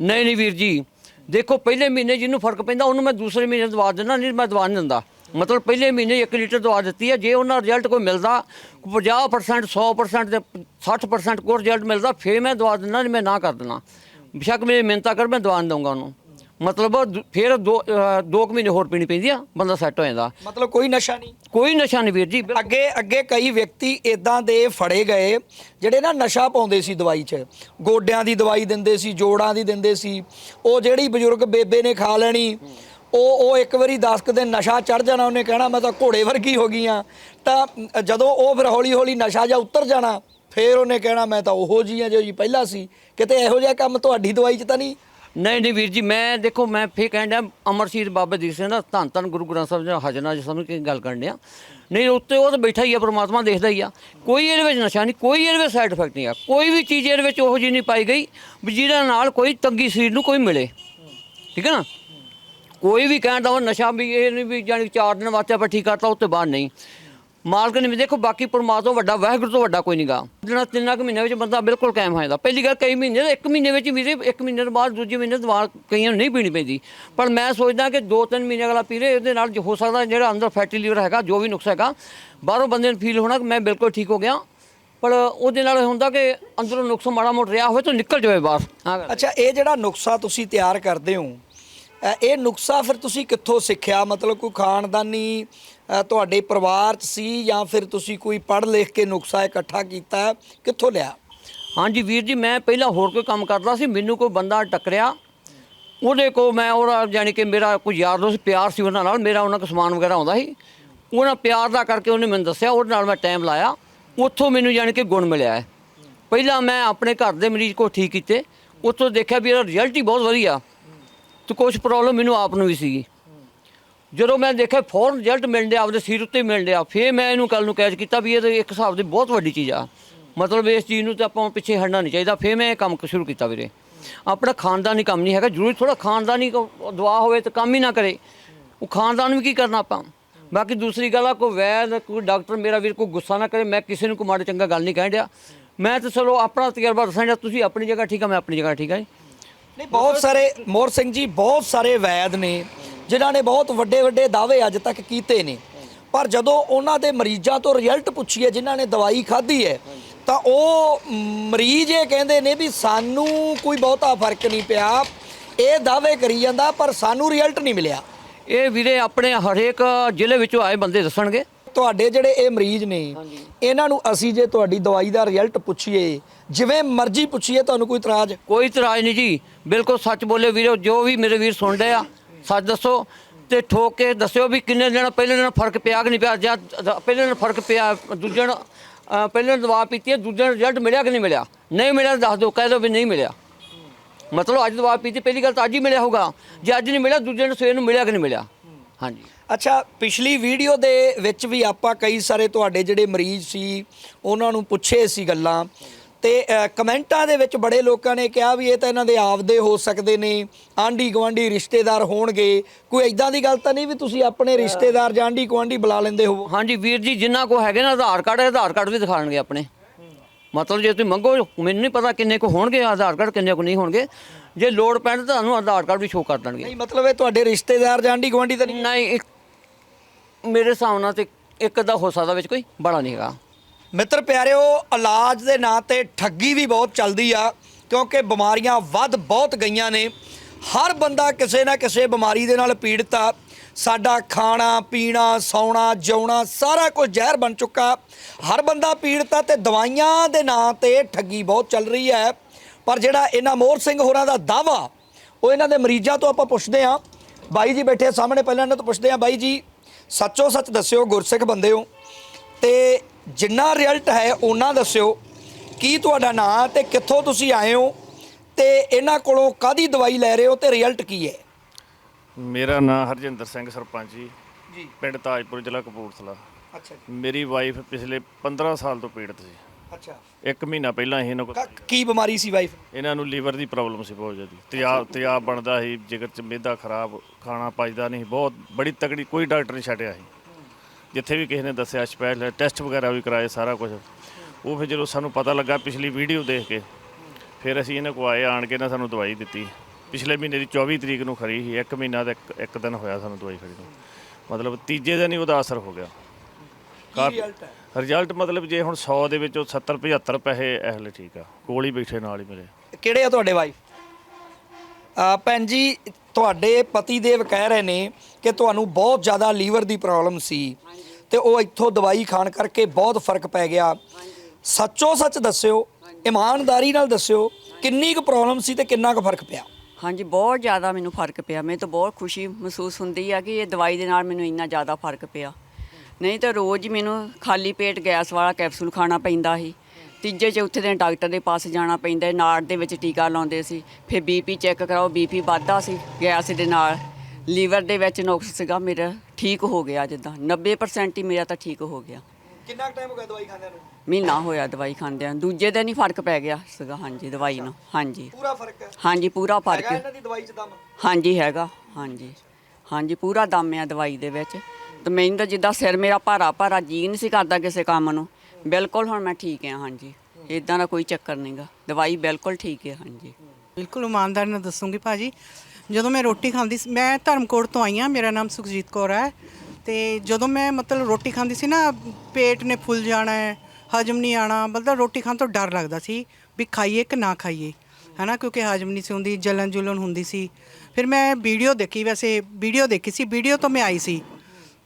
ਨਹੀਂ ਨਹੀਂ ਵੀਰ ਜੀ ਦੇਖੋ ਪਹਿਲੇ ਮਹੀਨੇ ਜਿਹਨੂੰ ਫ਼ਰਕ ਪੈਂਦਾ ਉਹਨੂੰ ਮੈਂ ਦੂਸਰੇ ਮਹੀਨੇ ਦਵਾ ਦਿੰਦਾ ਨਹੀਂ ਮੈਂ ਦਵਾ ਨਹੀਂ ਦਿੰਦਾ। ਮਤਲਬ ਪਹਿਲੇ ਮਹੀਨੇ 1 ਲੀਟਰ ਦਵਾ ਦਿੱਤੀ ਹੈ। ਜੇ ਉਹਨਾਂ ਰਿਜ਼ਲਟ ਕੋਈ ਮਿਲਦਾ 50% 100% ਤੇ 60% ਕੋਈ ਰਿਜ਼ਲਟ ਮਿਲਦਾ ਫੇਰ ਮੈਂ ਦਵਾ ਦਿੰਦਾ ਨਹੀਂ ਮੈਂ ਨਾ ਕਰ ਦਿੰਦਾ। ਬੇਸ਼ੱਕ ਮੇਰੇ ਮਿਹਨਤਾਂ ਕਰ ਮੈਂ ਦਵਾ ਦਊਂਗਾ ਉਹਨੂੰ। ਮਤਲਬ ਫਿਰ ਦੋ ਦੋ ਕੁ ਮਹੀਨੇ ਹੋਰ ਪੀਣੀ ਪੈਂਦੀ ਆ ਬੰਦਾ ਸੈੱਟ ਹੋ ਜਾਂਦਾ। ਮਤਲਬ ਕੋਈ ਨਸ਼ਾ ਨਹੀਂ। ਕੋਈ ਨਸ਼ਾ ਨਹੀਂ ਵੀਰ ਜੀ। ਅੱਗੇ ਅੱਗੇ ਕਈ ਵਿਅਕਤੀ ਇਦਾਂ ਦੇ ਫੜੇ ਗਏ ਜਿਹੜੇ ਨਾ ਨਸ਼ਾ ਪਾਉਂਦੇ ਸੀ ਦਵਾਈ 'ਚ। ਗੋਡਿਆਂ ਦੀ ਦਵਾਈ ਦਿੰਦੇ ਸੀ ਜੋੜਾਂ ਦੀ ਦਿੰਦੇ ਸੀ। ਉਹ ਜਿਹੜੀ ਬਜ਼ੁਰਗ ਬੇਬੇ ਨੇ ਖਾ ਲੈਣੀ ਉਹ ਉਹ ਇੱਕ ਵਾਰੀ 10 ਕੁ ਦਿਨ ਨਸ਼ਾ ਚੜ ਜਾਣਾ, ਉਹਨੇ ਕਹਿਣਾ ਮੈਂ ਤਾਂ ਘੋੜੇ ਵਰਗੀ ਹੋ ਗਈ ਆ ਤਾਂ ਜਦੋਂ ਉਹ ਫਿਰ ਹੌਲੀ ਹੌਲੀ ਨਸ਼ਾ ਜਾਂ ਉਤਰ ਜਾਣਾ, ਫਿਰ ਉਹਨੇ ਕਹਿਣਾ ਮੈਂ ਤਾਂ ਉਹੋ ਜੀ ਆ ਜੋ ਜੀ ਪਹਿਲਾਂ ਸੀ। ਕਿਤੇ ਇਹੋ ਜਿਹਾ ਕੰਮ ਤੁਹਾਡੀ ਦਵਾਈ 'ਚ ਤਾਂ ਨਹੀਂ? ਨਹੀਂ ਨਹੀਂ ਵੀਰ ਜੀ, ਮੈਂ ਦੇਖੋ, ਮੈਂ ਫੇਰ ਕਹਿਣ ਡਿਆ, ਅਮਰਸ਼ੀਰ ਬਾਬਾ ਦੀਪ ਸਿੰਘ ਦਾ ਧੰਨ ਧੰਨ ਗੁਰੂ ਗ੍ਰੰਥ ਸਾਹਿਬ ਜੀ ਹਜਨਾ ਜੀ ਸਮਝ ਕੇ ਗੱਲ ਕਰਨ ਡਿਆ। ਨਹੀਂ, ਉੱਤੇ ਉਹ ਤਾਂ ਬੈਠਾ ਹੀ ਆ, ਪ੍ਰਮਾਤਮਾ ਦੇਖਦਾ ਹੀ ਆ। ਕੋਈ ਇਹਦੇ ਵਿੱਚ ਨਸ਼ਾ ਨਹੀਂ, ਕੋਈ ਇਹਦੇ ਵਿੱਚ ਸਾਈਡ ਇਫੈਕਟ ਨਹੀਂ ਆ। ਕੋਈ ਵੀ ਚੀਜ਼ ਇਹਦੇ ਵਿੱਚ ਉਹੋ ਜਿਹੀ ਨਹੀਂ ਪਾਈ ਗਈ ਵੀ ਜਿਹਦੇ ਨਾਲ ਕੋਈ ਤੰਗੀ ਸਰੀਰ ਨੂੰ ਕੋਈ ਮਿਲੇ। ਠੀਕ ਹੈ ਨਾ? ਕੋਈ ਵੀ ਕਹਿਣ ਦਾ ਉਹ ਨਸ਼ਾ ਵੀ ਇਹ ਨਹੀਂ ਵੀ ਜਾਨੀ ਚਾਰ ਦਿਨ ਵਾਸਤੇ ਆਪਾਂ ਠੀਕ ਕਰਤਾ ਉਸ ਤੋਂ ਬਾਅਦ ਨਹੀਂ। ਮਾਲਕ ਨੇ ਵੀ ਦੇਖੋ, ਬਾਕੀ ਪਰਮਾਤਮਾ ਤੋਂ ਵੱਡਾ, ਵਾਹਿਗੁਰੂ ਤੋਂ ਵੱਡਾ ਕੋਈ ਨਹੀਂਗਾ ਜਿਹੜਾ ਤਿੰਨਾਂ ਕੁ ਮਹੀਨਿਆਂ ਵਿੱਚ ਬੰਦਾ ਬਿਲਕੁਲ ਕਾਇਮ ਹੋ ਜਾਂਦਾ। ਪਹਿਲੀ ਗੱਲ ਕਈ ਮਹੀਨੇ, ਇੱਕ ਮਹੀਨੇ ਵਿੱਚ ਵੀ ਇੱਕ ਮਹੀਨੇ ਤੋਂ ਬਾਅਦ ਦੂਜੇ ਮਹੀਨੇ ਦਵਾ ਕਈਆਂ ਨੂੰ ਨਹੀਂ ਪੀਣੀ ਪੈਂਦੀ। ਪਰ ਮੈਂ ਸੋਚਦਾ ਕਿ ਦੋ ਤਿੰਨ ਮਹੀਨੇ ਅਗਲਾ ਪੀ ਲੇ ਇਹਦੇ ਨਾਲ ਹੋ ਸਕਦਾ ਜਿਹੜਾ ਅੰਦਰ ਫੈਟੀ ਲੀਵਰ ਹੈਗਾ, ਜੋ ਵੀ ਨੁਕਸ ਹੈਗਾ, ਬਾਹਰੋਂ ਬੰਦੇ ਨੂੰ ਫੀਲ ਹੋਣਾ ਕਿ ਮੈਂ ਬਿਲਕੁਲ ਠੀਕ ਹੋ ਗਿਆ। ਪਰ ਉਹਦੇ ਨਾਲ ਇਹ ਹੁੰਦਾ ਕਿ ਅੰਦਰੋਂ ਨੁਕਸ ਮਾੜਾ ਮੋਟ ਰਿਹਾ ਹੋਵੇ ਤਾਂ ਨਿਕਲ ਜਾਵੇ ਬਾਹਰ। ਹਾਂ। ਅੱਛਾ, ਇਹ ਜਿਹੜਾ ਨੁਕਸਾ ਤੁਸੀਂ ਤਿਆਰ ਕਰਦੇ ਹੋ ਇਹ ਨੁਕਸਾ ਫਿਰ ਤੁਸੀਂ ਕਿੱਥੋਂ ਸਿੱਖਿਆ? ਮਤਲਬ ਕੋਈ ਖਾਨਦਾਨੀ ਤੁਹਾਡੇ ਪਰਿਵਾਰ 'ਚ ਸੀ ਜਾਂ ਫਿਰ ਤੁਸੀਂ ਕੋਈ ਪੜ੍ਹ ਲਿਖ ਕੇ ਨੁਕਸਾ ਇਕੱਠਾ ਕੀਤਾ? ਕਿੱਥੋਂ ਲਿਆ? ਹਾਂਜੀ ਵੀਰ ਜੀ, ਮੈਂ ਪਹਿਲਾਂ ਹੋਰ ਕੋਈ ਕੰਮ ਕਰਦਾ ਸੀ, ਮੈਨੂੰ ਕੋਈ ਬੰਦਾ ਟੱਕਰਿਆ। ਉਹਦੇ ਕੋ ਮੈਂ ਉਹਦਾ ਯਾਨੀ ਕਿ ਮੇਰਾ ਕੋਈ ਯਾਰ ਦੋਸਤ, ਪਿਆਰ ਸੀ ਉਹਨਾਂ ਨਾਲ, ਮੇਰਾ ਉਹਨਾਂ ਕੋਲ ਸਮਾਨ ਵਗੈਰਾ ਆਉਂਦਾ ਸੀ। ਉਹਨਾਂ ਪਿਆਰ ਦਾ ਕਰਕੇ ਉਹਨੇ ਮੈਨੂੰ ਦੱਸਿਆ, ਉਹਦੇ ਨਾਲ ਮੈਂ ਟਾਈਮ ਲਾਇਆ। ਉੱਥੋਂ ਮੈਨੂੰ ਯਾਨੀ ਕਿ ਗੁਣ ਮਿਲਿਆ। ਹੈ ਪਹਿਲਾਂ ਮੈਂ ਆਪਣੇ ਘਰ ਦੇ ਮਰੀਜ਼ ਕੋ ਠੀਕ ਕੀਤੇ। ਉੱਥੋਂ ਦੇਖਿਆ ਵੀ ਇਹਦਾ ਰਿਜ਼ਲਟ ਹੀ ਬਹੁਤ ਵਧੀਆ। ਤੇ ਕੁਝ ਪ੍ਰੋਬਲਮ ਮੈਨੂੰ ਆਪ ਨੂੰ ਵੀ ਸੀਗੀ। ਜਦੋਂ ਮੈਂ ਦੇਖਿਆ ਫੌਰਨ ਰਿਜ਼ਲਟ ਮਿਲ ਡਿਆ ਆਪਦੇ ਸਿਰ ਉੱਤੇ ਮਿਲ ਡਿਆ ਫੇਰ ਮੈਂ ਇਹਨੂੰ ਕੱਲ ਨੂੰ ਕੈਚ ਕੀਤਾ ਵੀ ਇਹ ਤਾਂ ਇੱਕ ਹਿਸਾਬ ਦੀ ਬਹੁਤ ਵੱਡੀ ਚੀਜ਼ ਆ। ਮਤਲਬ ਇਸ ਚੀਜ਼ ਨੂੰ ਤਾਂ ਆਪਾਂ ਪਿੱਛੇ ਹਟਣਾ ਨਹੀਂ ਚਾਹੀਦਾ, ਫੇਰ ਮੈਂ ਇਹ ਕੰਮ ਸ਼ੁਰੂ ਕੀਤਾ ਵੀਰੇ। ਆਪਣਾ ਖਾਨਦਾਨੀ ਕੰਮ ਨਹੀਂ ਹੈਗਾ, ਜ਼ਰੂਰੀ ਥੋੜਾ ਖਾਨਦਾਨੀ ਕੋ ਦੁਆ ਹੋਵੇ ਤਾਂ ਕੰਮ ਹੀ ਨਾ ਕਰੇ। ਉਹ ਖਾਨਦਾਨ ਵੀ ਕੀ ਕਰਨਾ ਆਪਾਂ? ਬਾਕੀ ਦੂਸਰੀ ਗੱਲ ਆ, ਕੋਈ ਵੈਦ, ਕੋਈ ਡਾਕਟਰ ਮੇਰਾ ਵੀਰ ਕੋਈ ਗੁੱਸਾ ਨਾ ਕਰੇ, ਮੈਂ ਕਿਸੇ ਨੂੰ ਕੋਈ ਮਾੜਾ ਚੰਗਾ ਗੱਲ ਨਹੀਂ ਕਹਿਣ ਡਿਆ। ਮੈਂ ਤਾਂ ਚਲੋ ਆਪਣਾ ਤਜਰਬਾ ਦੱਸਣ ਡਿਆ, ਤੁਸੀਂ ਆਪਣੀ ਜਗ੍ਹਾ ਠੀਕ ਆ, ਮੈਂ ਆਪਣੀ ਜਗ੍ਹਾ ਠੀਕ ਆ ਜੀ। ਨਹੀਂ ਬਹੁਤ ਸਾਰੇ ਮੋਹਰ ਸਿੰਘ ਜੀ ਬਹੁਤ ਸਾਰੇ ਵੈਦ ਨੇ ਜਿਨ੍ਹਾਂ ਨੇ ਬਹੁਤ ਵੱਡੇ ਵੱਡੇ ਦਾਅਵੇ ਅੱਜ ਤੱਕ ਕੀਤੇ ਨੇ। ਪਰ ਜਦੋਂ ਉਹਨਾਂ ਦੇ ਮਰੀਜ਼ਾਂ ਤੋਂ ਰਿਜ਼ਲਟ ਪੁੱਛੀਏ ਜਿਨ੍ਹਾਂ ਨੇ ਦਵਾਈ ਖਾਧੀ ਹੈ ਤਾਂ ਉਹ ਮਰੀਜ਼ ਇਹ ਕਹਿੰਦੇ ਨੇ ਵੀ ਸਾਨੂੰ ਕੋਈ ਬਹੁਤਾ ਫ਼ਰਕ ਨਹੀਂ ਪਿਆ। ਇਹ ਦਾਅਵੇ ਕਰੀ ਜਾਂਦਾ ਪਰ ਸਾਨੂੰ ਰਿਜ਼ਲਟ ਨਹੀਂ ਮਿਲਿਆ। ਇਹ ਵੀਰੇ ਆਪਣੇ ਹਰੇਕ ਜ਼ਿਲ੍ਹੇ ਵਿੱਚੋਂ ਆਏ ਬੰਦੇ ਦੱਸਣਗੇ। ਤੁਹਾਡੇ ਜਿਹੜੇ ਇਹ ਮਰੀਜ਼ ਨੇ ਇਹਨਾਂ ਨੂੰ ਅਸੀਂ ਜੇ ਤੁਹਾਡੀ ਦਵਾਈ ਦਾ ਰਿਜ਼ਲਟ ਪੁੱਛੀਏ ਜਿਵੇਂ ਮਰਜ਼ੀ ਪੁੱਛੀਏ ਤੁਹਾਨੂੰ ਕੋਈ ਇਤਰਾਜ਼? ਕੋਈ ਇਤਰਾਜ਼ ਨਹੀਂ ਜੀ। ਬਿਲਕੁਲ ਸੱਚ ਬੋਲੇ ਵੀਰੋ ਜੋ ਵੀ ਮੇਰੇ ਵੀਰ ਸੁਣ ਰਹੇ ਆ ਸੱਚ ਦੱਸੋ। ਤੇ ਠੋਕ ਕੇ ਦੱਸਿਓ ਵੀ ਕਿੰਨੇ ਦਿਨ ਪਹਿਲੇ ਦਿਨ ਫ਼ਰਕ ਪਿਆ ਕਿ ਨਹੀਂ ਪਿਆ ਜਾਂ ਪਹਿਲੇ ਦਿਨ ਫ਼ਰਕ ਪਿਆ ਦੂਜੇ ਦਿਨ ਪਹਿਲੇ ਦਿਨ ਦਵਾ ਪੀਤੀ ਹੈ ਦੂਜੇ ਦਿਨ ਰਿਜ਼ਲਟ ਮਿਲਿਆ ਕਿ ਨਹੀਂ ਮਿਲਿਆ? ਨਹੀਂ ਮਿਲਿਆ ਦੱਸ ਦਿਓ ਕਹਿ ਦਿਓ ਵੀ ਨਹੀਂ ਮਿਲਿਆ। ਮਤਲਬ ਅੱਜ ਦਵਾ ਪੀਤੀ ਪਹਿਲੀ ਗੱਲ ਤਾਂ ਅੱਜ ਹੀ ਮਿਲਿਆ ਹੋਊਗਾ। ਜੇ ਅੱਜ ਨਹੀਂ ਮਿਲਿਆ ਦੂਜੇ ਦਿਨ ਸਵੇਰ ਨੂੰ ਮਿਲਿਆ ਕਿ ਨਹੀਂ ਮਿਲਿਆ? ਹਾਂਜੀ। ਅੱਛਾ ਪਿਛਲੀ ਵੀਡੀਓ ਦੇ ਵਿੱਚ ਵੀ ਆਪਾਂ ਕਈ ਸਾਰੇ ਤੁਹਾਡੇ ਜਿਹੜੇ ਮਰੀਜ਼ ਸੀ ਉਹਨਾਂ ਨੂੰ ਪੁੱਛੇ ਸੀ ਗੱਲਾਂ। ਤੇ ਕਮੈਂਟਾਂ ਦੇ ਵਿੱਚ ਬੜੇ ਲੋਕਾਂ ਨੇ ਕਿਹਾ ਵੀ ਇਹ ਤਾਂ ਇਹਨਾਂ ਦੇ ਆਪਦੇ ਹੋ ਸਕਦੇ ਨੇ ਆਂਢੀ ਗੁਆਂਢੀ ਰਿਸ਼ਤੇਦਾਰ ਹੋਣਗੇ। ਕੋਈ ਐਦਾਂ ਦੀ ਗੱਲ ਤਾਂ ਨਹੀਂ ਵੀ ਤੁਸੀਂ ਆਪਣੇ ਰਿਸ਼ਤੇਦਾਰ ਜਾਂ ਆਂਢੀ ਗੁਆਂਢੀ ਬੁਲਾ ਲੈਂਦੇ ਹੋ ਹਾਂਜੀ ਵੀਰ ਜੀ ਜਿੰਨਾ ਕੋ ਹੈਗੇ ਨਾ ਆਧਾਰ ਕਾਰਡ ਆਧਾਰ ਕਾਰਡ ਵੀ ਦਿਖਾਣਗੇ ਆਪਣੇ। ਮਤਲਬ ਜੇ ਤੁਸੀਂ ਮੰਗੋ ਮੈਨੂੰ ਨਹੀਂ ਪਤਾ ਕਿੰਨੇ ਕੋ ਹੋਣਗੇ ਆਧਾਰ ਕਾਰਡ ਕਿੰਨੇ ਕੋ ਨਹੀਂ ਹੋਣਗੇ। ਜੇ ਲੋੜ ਪੈਣ ਤਾਂ ਤੁਹਾਨੂੰ ਆਧਾਰ ਕਾਰਡ ਵੀ ਸ਼ੋਅ ਕਰ ਦੇਣਗੇ। ਨਹੀਂ ਮਤਲਬ ਇਹ ਤੁਹਾਡੇ ਰਿਸ਼ਤੇਦਾਰ ਜਾਂ ਆਂਢੀ ਗੁਆਂਢੀ ਤਾਂ ਨਹੀਂ? ਨਹੀਂ ਮੇਰੇ ਹਿਸਾਬ ਨਾਲ ਤੇ ਇੱਕ ਅੱਧਾ ਹੋ ਸਕਦਾ ਵਿੱਚ ਕੋਈ ਬੜਾ ਨਹੀਂ ਹੈਗਾ। ਮਿੱਤਰ ਪਿਆਰਿਓ, ਇਲਾਜ ਦੇ ਨਾਂ ਤੇ ਠੱਗੀ ਵੀ ਬਹੁਤ ਚੱਲਦੀ ਆ, ਕਿਉਂਕਿ ਬਿਮਾਰੀਆਂ ਵੱਧ ਬਹੁਤ ਗਈਆਂ ਨੇ। ਹਰ ਬੰਦਾ ਕਿਸੇ ਨਾ ਕਿਸੇ ਬਿਮਾਰੀ ਦੇ ਨਾਲ ਪੀੜਤ ਆ। ਸਾਡਾ ਖਾਣਾ, ਪੀਣਾ, ਸੌਣਾ, ਜਿਉਣਾ ਸਾਰਾ ਕੁਝ ਜ਼ਹਿਰ ਬਣ ਚੁੱਕਾ। ਹਰ ਬੰਦਾ ਪੀੜਤ ਆ ਤੇ ਦਵਾਈਆਂ ਦੇ ਨਾਂ ਤੇ ਠੱਗੀ ਬਹੁਤ ਚੱਲ ਰਹੀ ਹੈ। ਪਰ ਜਿਹੜਾ ਇਹਨਾਂ ਮੋਹਰ ਸਿੰਘ ਹੋਰਾਂ ਦਾ ਦਾਵਾ ਉਹ ਇਹਨਾਂ ਦੇ ਮਰੀਜ਼ਾਂ ਤੋਂ ਆਪਾਂ ਪੁੱਛਦੇ ਹਾਂ। ਬਾਈ ਜੀ ਬੈਠੇ ਸਾਹਮਣੇ ਪਹਿਲਾਂ ਇਹਨਾਂ ਤੋਂ ਪੁੱਛਦੇ ਹਾਂ। ਬਾਈ ਜੀ ਸੱਚੋ ਸੱਚ ਦੱਸਿਓ ਗੁਰਸਿੱਖ ਬੰਦੇ ਹੋ ਤੇ ਜਿੰਨਾ ਰਿਜ਼ਲਟ ਹੈ ਉਹਨਾਂ ਦੱਸਿਓ ਕੀ ਤੁਹਾਡਾ ਨਾਂ ਤੇ ਕਿੱਥੋਂ ਤੁਸੀਂ ਆਏ ਹੋ ਤੇ ਇਹਨਾਂ ਕੋਲੋਂ ਕਾਦੀ ਦਵਾਈ ਲੈ ਰਹੇ ਹੋ ਤੇ ਰਿਜ਼ਲਟ ਕੀ ਹੈ? ਮੇਰਾ ਨਾਮ ਹਰਜਿੰਦਰ ਸਿੰਘ ਸਰਪੰਚ ਜੀ। ਜੀ। ਪਿੰਡ ਤਾਜਪੁਰ ਜ਼ਿਲ੍ਹਾ ਕਪੂਰਥਲਾ। ਅੱਛਾ ਮੇਰੀ ਵਾਈਫ ਪਿਛਲੇ 15 ਸਾਲ ਤੋਂ ਪੀੜਤ ਸੀ। ਅੱਛਾ। ਇੱਕ ਮਹੀਨਾ ਪਹਿਲਾਂ ਹੀ ਇਹਨਾਂ ਕੋਲ ਕ- ਕੀ ਬਿਮਾਰੀ ਸੀ ਵਾਈਫ ਇਹਨਾਂ ਨੂੰ ਲੀਵਰ ਦੀ ਪ੍ਰੋਬਲਮ ਸੀ ਬਹੁਤ ਜ਼ਿਆਦਾ। ਤੇਜ਼ਾਬ ਤੇਜ਼ਾਬ ਬਣਦਾ ਸੀ ਜਿਗਰ ਚ ਮਿਹਦਾ ਖਰਾਬ ਖਾਣਾ ਪਚਦਾ ਨਹੀਂ ਬਹੁਤ ਬੜੀ ਤਕੜੀ ਕੋਈ ਡਾਕਟਰ ਨਹੀਂ ਛੱਡਿਆ ਸੀ। ਜਿੱਥੇ ਵੀ ਕਿਸੇ ਨੇ ਦੱਸਿਆ ਸਪੈਸ਼ਲ ਟੈਸਟ ਵਗੈਰਾ ਵੀ ਕਰਾਏ ਸਾਰਾ ਕੁਝ ਉਹ ਫਿਰ ਜਦੋਂ ਸਾਨੂੰ ਪਤਾ ਲੱਗਾ ਪਿਛਲੀ ਵੀਡੀਓ ਦੇਖ ਕੇ ਫਿਰ ਅਸੀਂ ਇਹਨਾਂ ਕੋ ਆਏ ਆਣ ਕੇ ਨਾ ਸਾਨੂੰ ਦਵਾਈ ਦਿੱਤੀ। ਪਿਛਲੇ ਮਹੀਨੇ ਦੀ 24 ਤਰੀਕ ਨੂੰ ਖਰੀ ਸੀ ਇੱਕ ਮਹੀਨਾ ਤੇ ਇੱਕ- ਇੱਕ ਦਿਨ ਹੋਇਆ ਸਾਨੂੰ ਦਵਾਈ ਖਰੀ ਨੂੰ। ਮਤਲਬ ਤੀਜੇ ਦਿਨ ਹੀ ਉਹਦਾ ਅਸਰ ਹੋ ਗਿਆ। ਕੀ ਰਿਜ਼ਲਟ ਹੈ? ਰਿਜ਼ਲਟ ਮਤਲਬ ਜੇ ਹੁਣ 100 ਦੇ ਵਿੱਚੋਂ 70 75 ਪੈਸੇ ਇਹਲੇ ਠੀਕ ਆ। ਕੋਲ ਹੀ ਬੈਠੇ ਨਾਲ ਹੀ ਮੇਰੇ। ਕਿਹੜੇ ਆ ਤੁਹਾਡੇ ਵਾਈਫ ਆ ਭੈਣ ਜੀ ਤੁਹਾਡੇ ਪਤੀ ਦੇਵ ਕਹਿ ਰਹੇ ਨੇ ਕਿ ਤੁਹਾਨੂੰ ਬਹੁਤ ਜ਼ਿਆਦਾ ਲੀਵਰ ਦੀ ਪ੍ਰੋਬਲਮ ਸੀ ਤੇ ਉਹ ਇੱਥੋਂ ਦਵਾਈ ਖਾਣ ਕਰਕੇ ਬਹੁਤ ਫ਼ਰਕ ਪੈ ਗਿਆ। ਸੱਚੋ ਸੱਚ ਦੱਸਿਓ ਇਮਾਨਦਾਰੀ ਨਾਲ ਦੱਸਿਓ ਕਿੰਨੀ ਕੁ ਪ੍ਰੋਬਲਮ ਸੀ ਤੇ ਕਿੰਨਾ ਕੁ ਫ਼ਰਕ ਪਿਆ? ਹਾਂਜੀ ਬਹੁਤ ਜ਼ਿਆਦਾ ਮੈਨੂੰ ਫ਼ਰਕ ਪਿਆ। ਮੈਨੂੰ ਤਾਂ ਬਹੁਤ ਖੁਸ਼ੀ ਮਹਿਸੂਸ ਹੁੰਦੀ ਆ ਕਿ ਇਹ ਦਵਾਈ ਦੇ ਨਾਲ ਮੈਨੂੰ ਇੰਨਾ ਜ਼ਿਆਦਾ ਫ਼ਰਕ ਪਿਆ। ਨਹੀਂ ਤਾਂ ਰੋਜ਼ ਹੀ ਮੈਨੂੰ ਖਾਲੀ ਪੇਟ ਗੈਸ ਵਾਲਾ ਕੈਪਸੂਲ ਖਾਣਾ ਪੈਂਦਾ ਸੀ। ਤੀਜੇ ਚੌਥੇ ਦਿਨ ਡਾਕਟਰ ਦੇ ਪਾਸ ਜਾਣਾ ਪੈਂਦਾ ਨਾੜ ਦੇ ਵਿੱਚ ਟੀਕਾ ਲਾਉਂਦੇ ਸੀ। ਫਿਰ ਬੀਪੀ ਚੈੱਕ ਕਰਾਓ ਬੀਪੀ ਵੱਧਦਾ ਸੀ ਗੈਸ ਦੇ ਨਾਲ। ਲੀਵਰ ਦੇ ਵਿੱਚ ਨੁਕਸ ਸੀਗਾ ਮੇਰਾ ਠੀਕ ਹੋ ਗਿਆ ਜਿੱਦਾਂ। 90% ਹੀ ਮੇਰਾ ਤਾਂ ਠੀਕ ਹੋ ਗਿਆ। ਕਿੰਨਾ ਟਾਈਮ ਹੋ ਗਿਆ ਦਵਾਈ ਖਾਂਦਿਆਂ ਨੂੰ? ਮਹੀਨਾ ਹੋਇਆ ਦਵਾਈ ਖਾਂਦਿਆਂ। ਦੂਜੇ ਦਿਨ ਹੀ ਫ਼ਰਕ ਪੈ ਗਿਆ ਸੀਗਾ ਹਾਂਜੀ ਦਵਾਈ ਨਾਲ ਹਾਂਜੀ। ਪੂਰਾ ਫ਼ਰਕ? ਹੈ ਹਾਂਜੀ ਪੂਰਾ ਫ਼ਰਕ। ਇਹਨਾਂ ਦੀ ਦਵਾਈ 'ਚ ਦਮ? ਹਾਂਜੀ ਹੈਗਾ। ਹਾਂਜੀ। ਹਾਂਜੀ ਪੂਰਾ ਦਮ ਆ ਦਵਾਈ ਦੇ ਵਿੱਚ। ਤੇ ਮੈਨੂੰ ਤਾਂ ਜਿੱਦਾਂ ਸਿਰ ਮੇਰਾ ਭਾਰਾ ਭਾਰਾ ਜੀ ਨਹੀਂ ਸੀ ਕਰਦਾ ਕਿਸੇ ਕੰਮ ਨੂੰ। ਬਿਲਕੁਲ ਹੁਣ ਮੈਂ ਠੀਕ ਹਾਂ, ਹਾਂਜੀ। ਇਦਾਂ ਦਾ ਕੋਈ ਚੱਕਰ ਨਹੀਂਗਾ ਦਵਾਈ ਬਿਲਕੁਲ ਠੀਕ ਹੈ, ਹਾਂਜੀ। ਬਿਲਕੁਲ ਇਮਾਨਦਾਰ ਨਾਲ ਦੱਸੂਗੀ ਭਾਜੀ। ਜਦੋਂ ਮੈਂ ਰੋਟੀ ਖਾਂਦੀ ਸੀ, ਮੈਂ ਧਰਮਕੋਟ ਤੋਂ ਆਈ ਹਾਂ, ਮੇਰਾ ਨਾਮ ਸੁਖਜੀਤ ਕੌਰ ਹੈ। ਤੇ ਜਦੋਂ ਮੈਂ ਮਤਲਬ ਰੋਟੀ ਖਾਂਦੀ ਸੀ ਨਾ, ਪੇਟ ਨੇ ਫੁੱਲ ਜਾਣਾ ਹੈ, ਹਜਮ ਨਹੀਂ ਆਣਾ, ਮਤਲਬ ਰੋਟੀ ਖਾਣ ਤੋਂ ਡਰ ਲੱਗਦਾ ਸੀ ਵੀ ਖਾਈਏ ਕਿ ਨਾ ਖਾਈਏ, ਹਨਾ? ਕਿਉਂਕਿ ਹਜਮ ਨਹੀਂ ਸੀ ਹੁੰਦੀ ਜਲਨ ਜੁਲਨ ਹੁੰਦੀ ਸੀ। ਫਿਰ ਮੈਂ ਵੀਡੀਓ ਦੇਖੀ, ਵੈਸੇ ਵੀਡੀਓ ਦੇਖੀ ਸੀ, ਵੀਡੀਓ ਤੋਂ ਮੈਂ ਆਈ ਸੀ।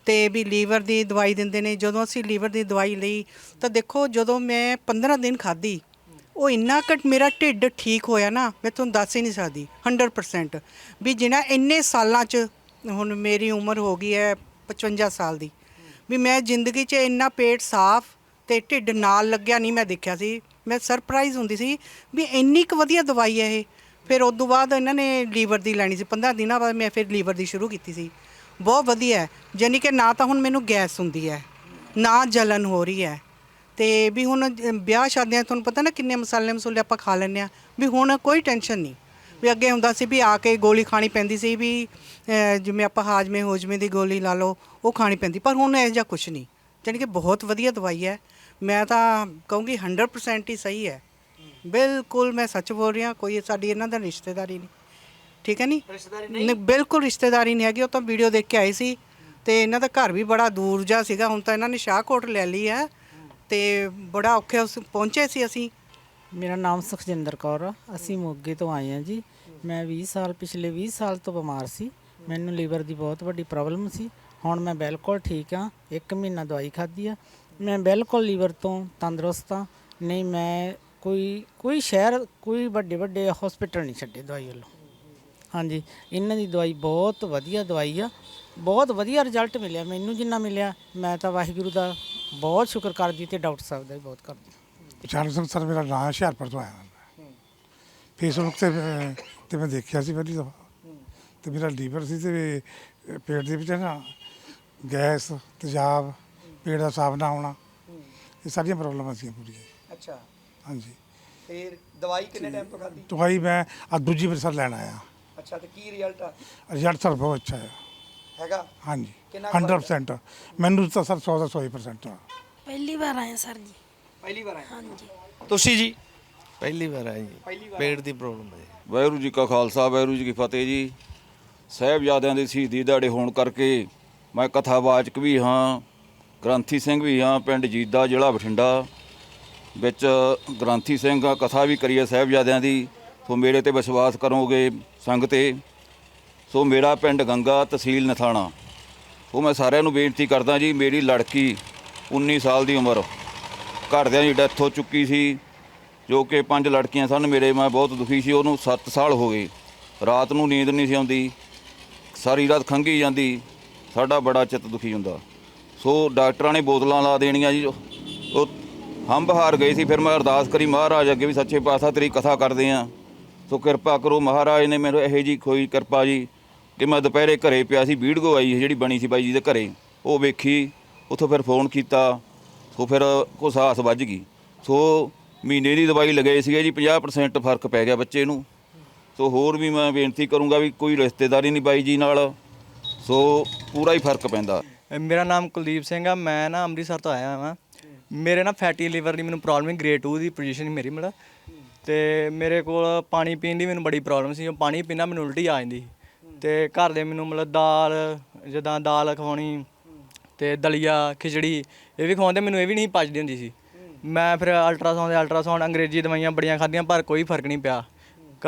ਤੇ ਵੀ ਲੀਵਰ ਦੀ ਦਵਾਈ ਦਿੰਦੇ ਨੇ। ਜਦੋਂ ਅਸੀਂ ਲੀਵਰ ਦੀ ਦਵਾਈ ਲਈ, ਤਾਂ ਦੇਖੋ ਜਦੋਂ ਮੈਂ 15 ਦਿਨ ਖਾਧੀ, ਉਹ ਇੰਨਾ ਘਟ ਮੇਰਾ ਢਿੱਡ ਠੀਕ ਹੋਇਆ ਨਾ, ਮੈਂ ਤੁਹਾਨੂੰ ਦੱਸ ਹੀ ਨਹੀਂ ਸਕਦੀ 100% ਵੀ ਜਿਨ੍ਹਾਂ ਇੰਨੇ ਸਾਲਾਂ 'ਚ ਹੁਣ ਮੇਰੀ ਉਮਰ ਹੋ ਗਈ ਹੈ 55 ਸਾਲ ਦੀ, ਵੀ ਮੈਂ ਜ਼ਿੰਦਗੀ 'ਚ ਇੰਨਾ ਪੇਟ ਸਾਫ਼ ਤੇ ਢਿੱਡ ਨਾਲ ਲੱਗਿਆ ਨਹੀਂ ਮੈਂ ਦੇਖਿਆ ਸੀ। ਮੈਂ ਸਰਪ੍ਰਾਈਜ਼ ਹੁੰਦੀ ਸੀ ਵੀ ਇੰਨੀ ਕੁ ਵਧੀਆ ਦਵਾਈ ਹੈ ਇਹ। ਫਿਰ ਉਸ ਤੋਂ ਬਾਅਦ ਇਹਨਾਂ ਨੇ ਲੀਵਰ ਦੀ ਲੈਣੀ ਸੀ। 15 ਦਿਨਾਂ ਬਾਅਦ ਮੈਂ ਫਿਰ ਲੀਵਰ ਦੀ ਸ਼ੁਰੂ ਕੀਤੀ ਸੀ। ਬਹੁਤ ਵਧੀਆ ਹੈ। ਯਾਨੀ ਕਿ ਨਾ ਤਾਂ ਹੁਣ ਮੈਨੂੰ ਗੈਸ ਹੁੰਦੀ ਹੈ ਨਾ ਜਲਨ ਹੋ ਰਹੀ ਹੈ। ਤੇ ਵੀ ਹੁਣ ਵਿਆਹ ਸ਼ਾਦੀਆਂ 'ਚ ਤੁਹਾਨੂੰ ਪਤਾ ਨਾ ਕਿੰਨੇ ਮਸਾਲੇ ਮਸੂਲੇ ਆਪਾਂ ਖਾ ਲੈਂਦੇ ਆ ਵੀ ਹੁਣ ਕੋਈ ਟੈਨਸ਼ਨ ਨਹੀਂ। ਵੀ ਅੱਗੇ ਹੁੰਦਾ ਸੀ ਵੀ ਆ ਕੇ ਗੋਲੀ ਖਾਣੀ ਪੈਂਦੀ ਸੀ ਵੀ ਅਹ, ਜਿਵੇਂ ਆਪਾਂ ਹਾਜਮੇ ਹੋਜਮੇ ਦੀ ਗੋਲੀ ਲਾ ਲਓ ਉਹ ਖਾਣੀ ਪੈਂਦੀ। ਪਰ ਹੁਣ ਇਹੋ ਜਿਹਾ ਕੁਝ ਨਹੀਂ। ਯਾਨੀ ਕਿ ਬਹੁਤ ਵਧੀਆ ਦਵਾਈ ਹੈ। ਮੈਂ ਤਾਂ ਕਹੂੰਗੀ 100% ਹੀ ਸਹੀ ਹੈ। ਬਿਲਕੁਲ ਮੈਂ ਸੱਚ ਬੋਲ ਰਿਹਾ ਕੋਈ ਸਾਡੀ ਇਹਨਾਂ ਦਾ ਰਿਸ਼ਤੇਦਾਰੀ ਨਹੀਂ। ਠੀਕ ਹੈ ਨਹੀਂ ਰਿਸ਼ਤੇਦਾਰੀ ਨਹੀਂ? ਬਿਲਕੁਲ ਰਿਸ਼ਤੇਦਾਰੀ ਨਹੀਂ ਹੈਗੀ ਉਹ ਤਾਂ ਵੀਡੀਓ ਦੇਖ ਕੇ ਆਏ ਸੀ। ਤੇ ਇਹਨਾਂ ਦਾ ਘਰ ਵੀ ਬੜਾ ਦੂਰ ਜਾ ਸੀਗਾ ਹੁਣ ਤਾਂ ਇਹਨਾਂ ਨੇ ਸ਼ਾਹਕੋਟ ਲੈ ਲਈ ਹੈ। ਤੇ ਬੜਾ ਔਖੇ ਉਸ ਪਹੁੰਚੇ ਸੀ ਅਸੀਂ। ਮੇਰਾ ਨਾਮ ਸੁਖਜਿੰਦਰ ਕੌਰ ਆ ਅਸੀਂ ਮੋਗੇ ਤੋਂ ਆਏ ਹਾਂ ਜੀ। ਮੈਂ 20 ਸਾਲ ਪਿਛਲੇ 20 ਸਾਲ ਤੋਂ ਬਿਮਾਰ ਸੀ। ਮੈਨੂੰ ਲੀਵਰ ਦੀ ਬਹੁਤ ਵੱਡੀ ਪ੍ਰੋਬਲਮ ਸੀ। ਹੁਣ ਮੈਂ ਬਿਲਕੁਲ ਠੀਕ ਹਾਂ ਇੱਕ ਮਹੀਨਾ ਦਵਾਈ ਖਾਧੀ ਆ। ਮੈਂ ਬਿਲਕੁਲ ਲੀਵਰ ਤੋਂ ਤੰਦਰੁਸਤ ਹਾਂ। ਨਹੀਂ ਮੈਂ ਕੋਈ ਕੋਈ ਸ਼ਹਿਰ ਕੋਈ ਵੱਡੇ ਵੱਡੇ ਹਸਪੀਟਲ ਨਹੀਂ ਛੱਡੇ ਦਵਾਈ ਵੱਲੋਂ। ਹਾਂਜੀ ਇਹਨਾਂ ਦੀ ਦਵਾਈ ਬਹੁਤ ਵਧੀਆ ਦਵਾਈ ਆ। ਬਹੁਤ ਵਧੀਆ ਰਿਜ਼ਲਟ ਮਿਲਿਆ ਮੈਨੂੰ ਜਿੰਨਾ ਮਿਲਿਆ ਮੈਂ ਤਾਂ ਵਾਹਿਗੁਰੂ ਦਾ ਬਹੁਤ ਸ਼ੁਕਰ ਕਰਦੀ ਤੇ ਡਾਕਟਰ ਸਾਹਿਬ ਦਾ ਵੀ ਬਹੁਤ ਕਰਦੀ ਚਾਰ ਸਿੰਘ ਸਰ ਮੇਰਾ ਨਾਂ ਹੁਸ਼ਿਆਰਪੁਰ ਤੋਂ ਆਇਆ। ਫੇਸਬੁੱਕ ਤੇ ਤੇ ਮੈਂ ਦੇਖਿਆ ਸੀ ਪਹਿਲੀ ਦਫਾ। ਤੇ ਮੇਰਾ ਲੀਵਰ ਸੀ ਤੇ ਪੇਟ ਦੇ ਵਿੱਚ ਨਾ ਗੈਸ ਤੇਜ਼ਾਬ ਪੇਟ ਦਾ ਸਾਫ਼ ਨਾ ਹੋਣਾ ਇਹ ਸਾਰੀਆਂ ਪ੍ਰੋਬਲਮਾਂ ਸੀ ਪੂਰੀਆਂ। ਅੱਛਾ। ਹਾਂਜੀ। ਫਿਰ ਦਵਾਈ ਕਿੰਨੇ ਟਾਈਮ ਤੋਂ ਖਾਧੀ? ਦਵਾਈ ਮੈਂ ਆ ਦੂਜੀ ਵਾਰ ਸਰ ਲੈਣ ਆਇਆ। ਅੱਛਾ ਤੇ ਕੀ ਰਿਜ਼ਲਟ ਆ? ਰਿਜ਼ਲਟ ਸਰ ਬਹੁਤ ਅੱਛਾ ਹੈ। ਹੈਗਾ? ਹਾਂਜੀ। ਕਿੰਨਾ ਕੁ ਫ਼ਰਕ 100% ਮੈਨੂੰ ਤਾਂ ਸਰ 100 ਦਾ 100% ਆ। ਪਹਿਲੀ ਵਾਰ ਆਏ ਸਰ ਜੀ। ਪਹਿਲੀ ਵਾਰ ਆਏ? ਹਾਂਜੀ। ਤੁਸੀਂ ਜੀ? ਪਹਿਲੀ ਵਾਰ ਆਈ ਜੀ। ਪਹਿਲੀ ਵਾਰ ਪੇਟ ਦੀ ਪ੍ਰੋਬਲਮ ਹੈ ਜੀ। ਵਾਹਿਗੁਰੂ ਜੀ ਕਾ ਖਾਲਸਾ ਵਾਹਿਗੁਰੂ ਜੀ ਕੀ ਫਤਿਹ ਜੀ। ਸਾਹਿਬਜ਼ਾਦਿਆਂ ਦੇ ਸ਼ਹੀਦੀ ਦਿਹਾੜੇ ਹੋਣ ਕਰਕੇ ਮੈਂ ਕਥਾਵਾਚਕ ਵੀ ਹਾਂ ਗ੍ਰੰਥੀ ਸਿੰਘ ਵੀ ਹਾਂ ਪਿੰਡ ਜੀਦਾ ਜ਼ਿਲ੍ਹਾ ਬਠਿੰਡਾ ਵਿੱਚ ਗ੍ਰੰਥੀ ਸਿੰਘ ਆ ਕਥਾ ਵੀ ਕਰੀ ਹੈ ਸਾਹਿਬਜ਼ਾਦਿਆਂ ਦੀ। ਸੋ ਮੇਰੇ ਤੇ ਵਿਸ਼ਵਾਸ ਕਰੋਗੇ ਸੰਗਤੇ ਸੋ ਮੇਰਾ ਪਿੰਡ ਗੰਗਾ ਤਹਿਸੀਲ ਨਥਾਣਾ। ਉਹ ਮੈਂ ਸਾਰਿਆਂ ਨੂੰ ਬੇਨਤੀ ਕਰਦਾ ਜੀ, ਮੇਰੀ ਲੜਕੀ 19 ਸਾਲ ਦੀ ਉਮਰ, ਘਰਦਿਆਂ ਦੀ ਡੈਥ ਹੋ ਚੁੱਕੀ ਸੀ, ਜੋ ਕਿ ਪੰਜ ਲੜਕੀਆਂ ਸਨ, ਮੇਰੇ ਮੈਂ ਬਹੁਤ ਦੁਖੀ ਸੀ, ਉਹਨੂੰ 7 ਸਾਲ ਹੋ ਗਏ। ਰਾਤ ਨੂੰ ਨੀਂਦ ਨਹੀਂ ਸੀ ਆਉਂਦੀ, ਸਾਰੀ ਰਾਤ ਖੰਗੀ ਜਾਂਦੀ, ਸਾਡਾ ਬੜਾ ਚਿੱਤ ਦੁਖੀ ਹੁੰਦਾ। ਸੋ ਡਾਕਟਰਾਂ ਨੇ ਬੋਤਲਾਂ ਲਾ ਦੇਣੀਆਂ ਜੀ, ਉਹ ਹੰਬ ਹਾਰ ਗਏ ਸੀ, ਫਿਰ ਮੈਂ ਅਰਦਾਸ ਕਰੀ, ਮਹਾਰਾਜ ਅੱਗੇ ਵੀ ਸੱਚੇ ਪਾਤਸ਼ਾਹ ਤੇਰੀ ਕਥਾ ਕਰਦੇ ਆ। ਸੋ ਕਿਰਪਾ ਕਰੋ ਮਹਾਰਾਜ ਨੇ ਮੈਨੂੰ ਇਹੋ ਜੀ ਕੋਈ ਕਿਰਪਾ ਜੀ ਕਿ ਮੈਂ ਦੁਪਹਿਰੇ ਘਰੇ ਪਿਆ ਸੀ ਵੀਡੀਓ ਆਈ ਸੀ ਜਿਹੜੀ ਬਣੀ ਸੀ ਬਾਈ ਜੀ ਦੇ ਘਰੇ। ਉਹ ਵੇਖੀ, ਉੱਥੋਂ ਫਿਰ ਫੋਨ ਕੀਤਾ, ਸੋ ਫਿਰ ਕੋ ਸਾਹਸ ਵੱਜ ਗਈ। ਸੋ ਮਹੀਨੇ ਦੀ ਦਵਾਈ ਲਗਾਈ ਸੀਗੇ ਜੀ 50% ਫ਼ਰਕ ਪੈ ਗਿਆ ਬੱਚੇ ਨੂੰ। ਸੋ ਹੋਰ ਵੀ ਮੈਂ ਬੇਨਤੀ ਕਰੂੰਗਾ ਵੀ ਕੋਈ ਰਿਸ਼ਤੇਦਾਰੀ ਨਹੀਂ ਬਾਈ ਜੀ ਨਾਲ। ਸੋ ਪੂਰਾ ਹੀ ਫ਼ਰਕ ਪੈਂਦਾ। ਮੇਰਾ ਨਾਮ ਕੁਲਦੀਪ ਸਿੰਘ ਆ, ਮੈਂ ਨਾ ਅੰਮ੍ਰਿਤਸਰ ਤੋਂ ਆਇਆ ਹਾਂ ਮੇਰੇ ਨਾ ਫੈਟੀ ਲੀਵਰ ਦੀ ਮੈਨੂੰ ਪ੍ਰੋਬਲਮ ਹੈ ਗ੍ਰੇਡ 2 ਦੀ ਪੋਜੀਸ਼ਨ ਮੇਰੀ, ਮਤਲਬ। ਤੇ ਮੇਰੇ ਕੋਲ ਪਾਣੀ ਪੀਣ ਦੀ ਮੈਨੂੰ ਬੜੀ ਪ੍ਰੋਬਲਮ ਸੀ, ਉਹ ਪਾਣੀ ਪੀਣਾ ਮੈਨੂੰ ਉਲਟੀ ਆ ਜਾਂਦੀ ਸੀ। ਤੇ ਘਰ ਦੇ ਮੈਨੂੰ ਮਤਲਬ ਦਾਲ, ਜਿੱਦਾਂ ਦਾਲ ਖਵਾਉਣੀ ਤੇ ਦਲੀਆ, ਖਿਚੜੀ, ਇਹ ਵੀ ਖਵਾਉਂਦੇ, ਮੈਨੂੰ ਇਹ ਵੀ ਨਹੀਂ ਪਚਦੀ ਹੁੰਦੀ ਸੀ। ਮੈਂ ਫਿਰ ਅਲਟਰਾਸਾਊਂਡ ਦੇ ਅਲਟਰਾਸਾਊਂਡ ਅੰਗਰੇਜ਼ੀ ਦਵਾਈਆਂ ਬੜੀਆਂ ਖਾਧੀਆਂ, ਪਰ ਕੋਈ ਫ਼ਰਕ ਨਹੀਂ ਪਿਆ।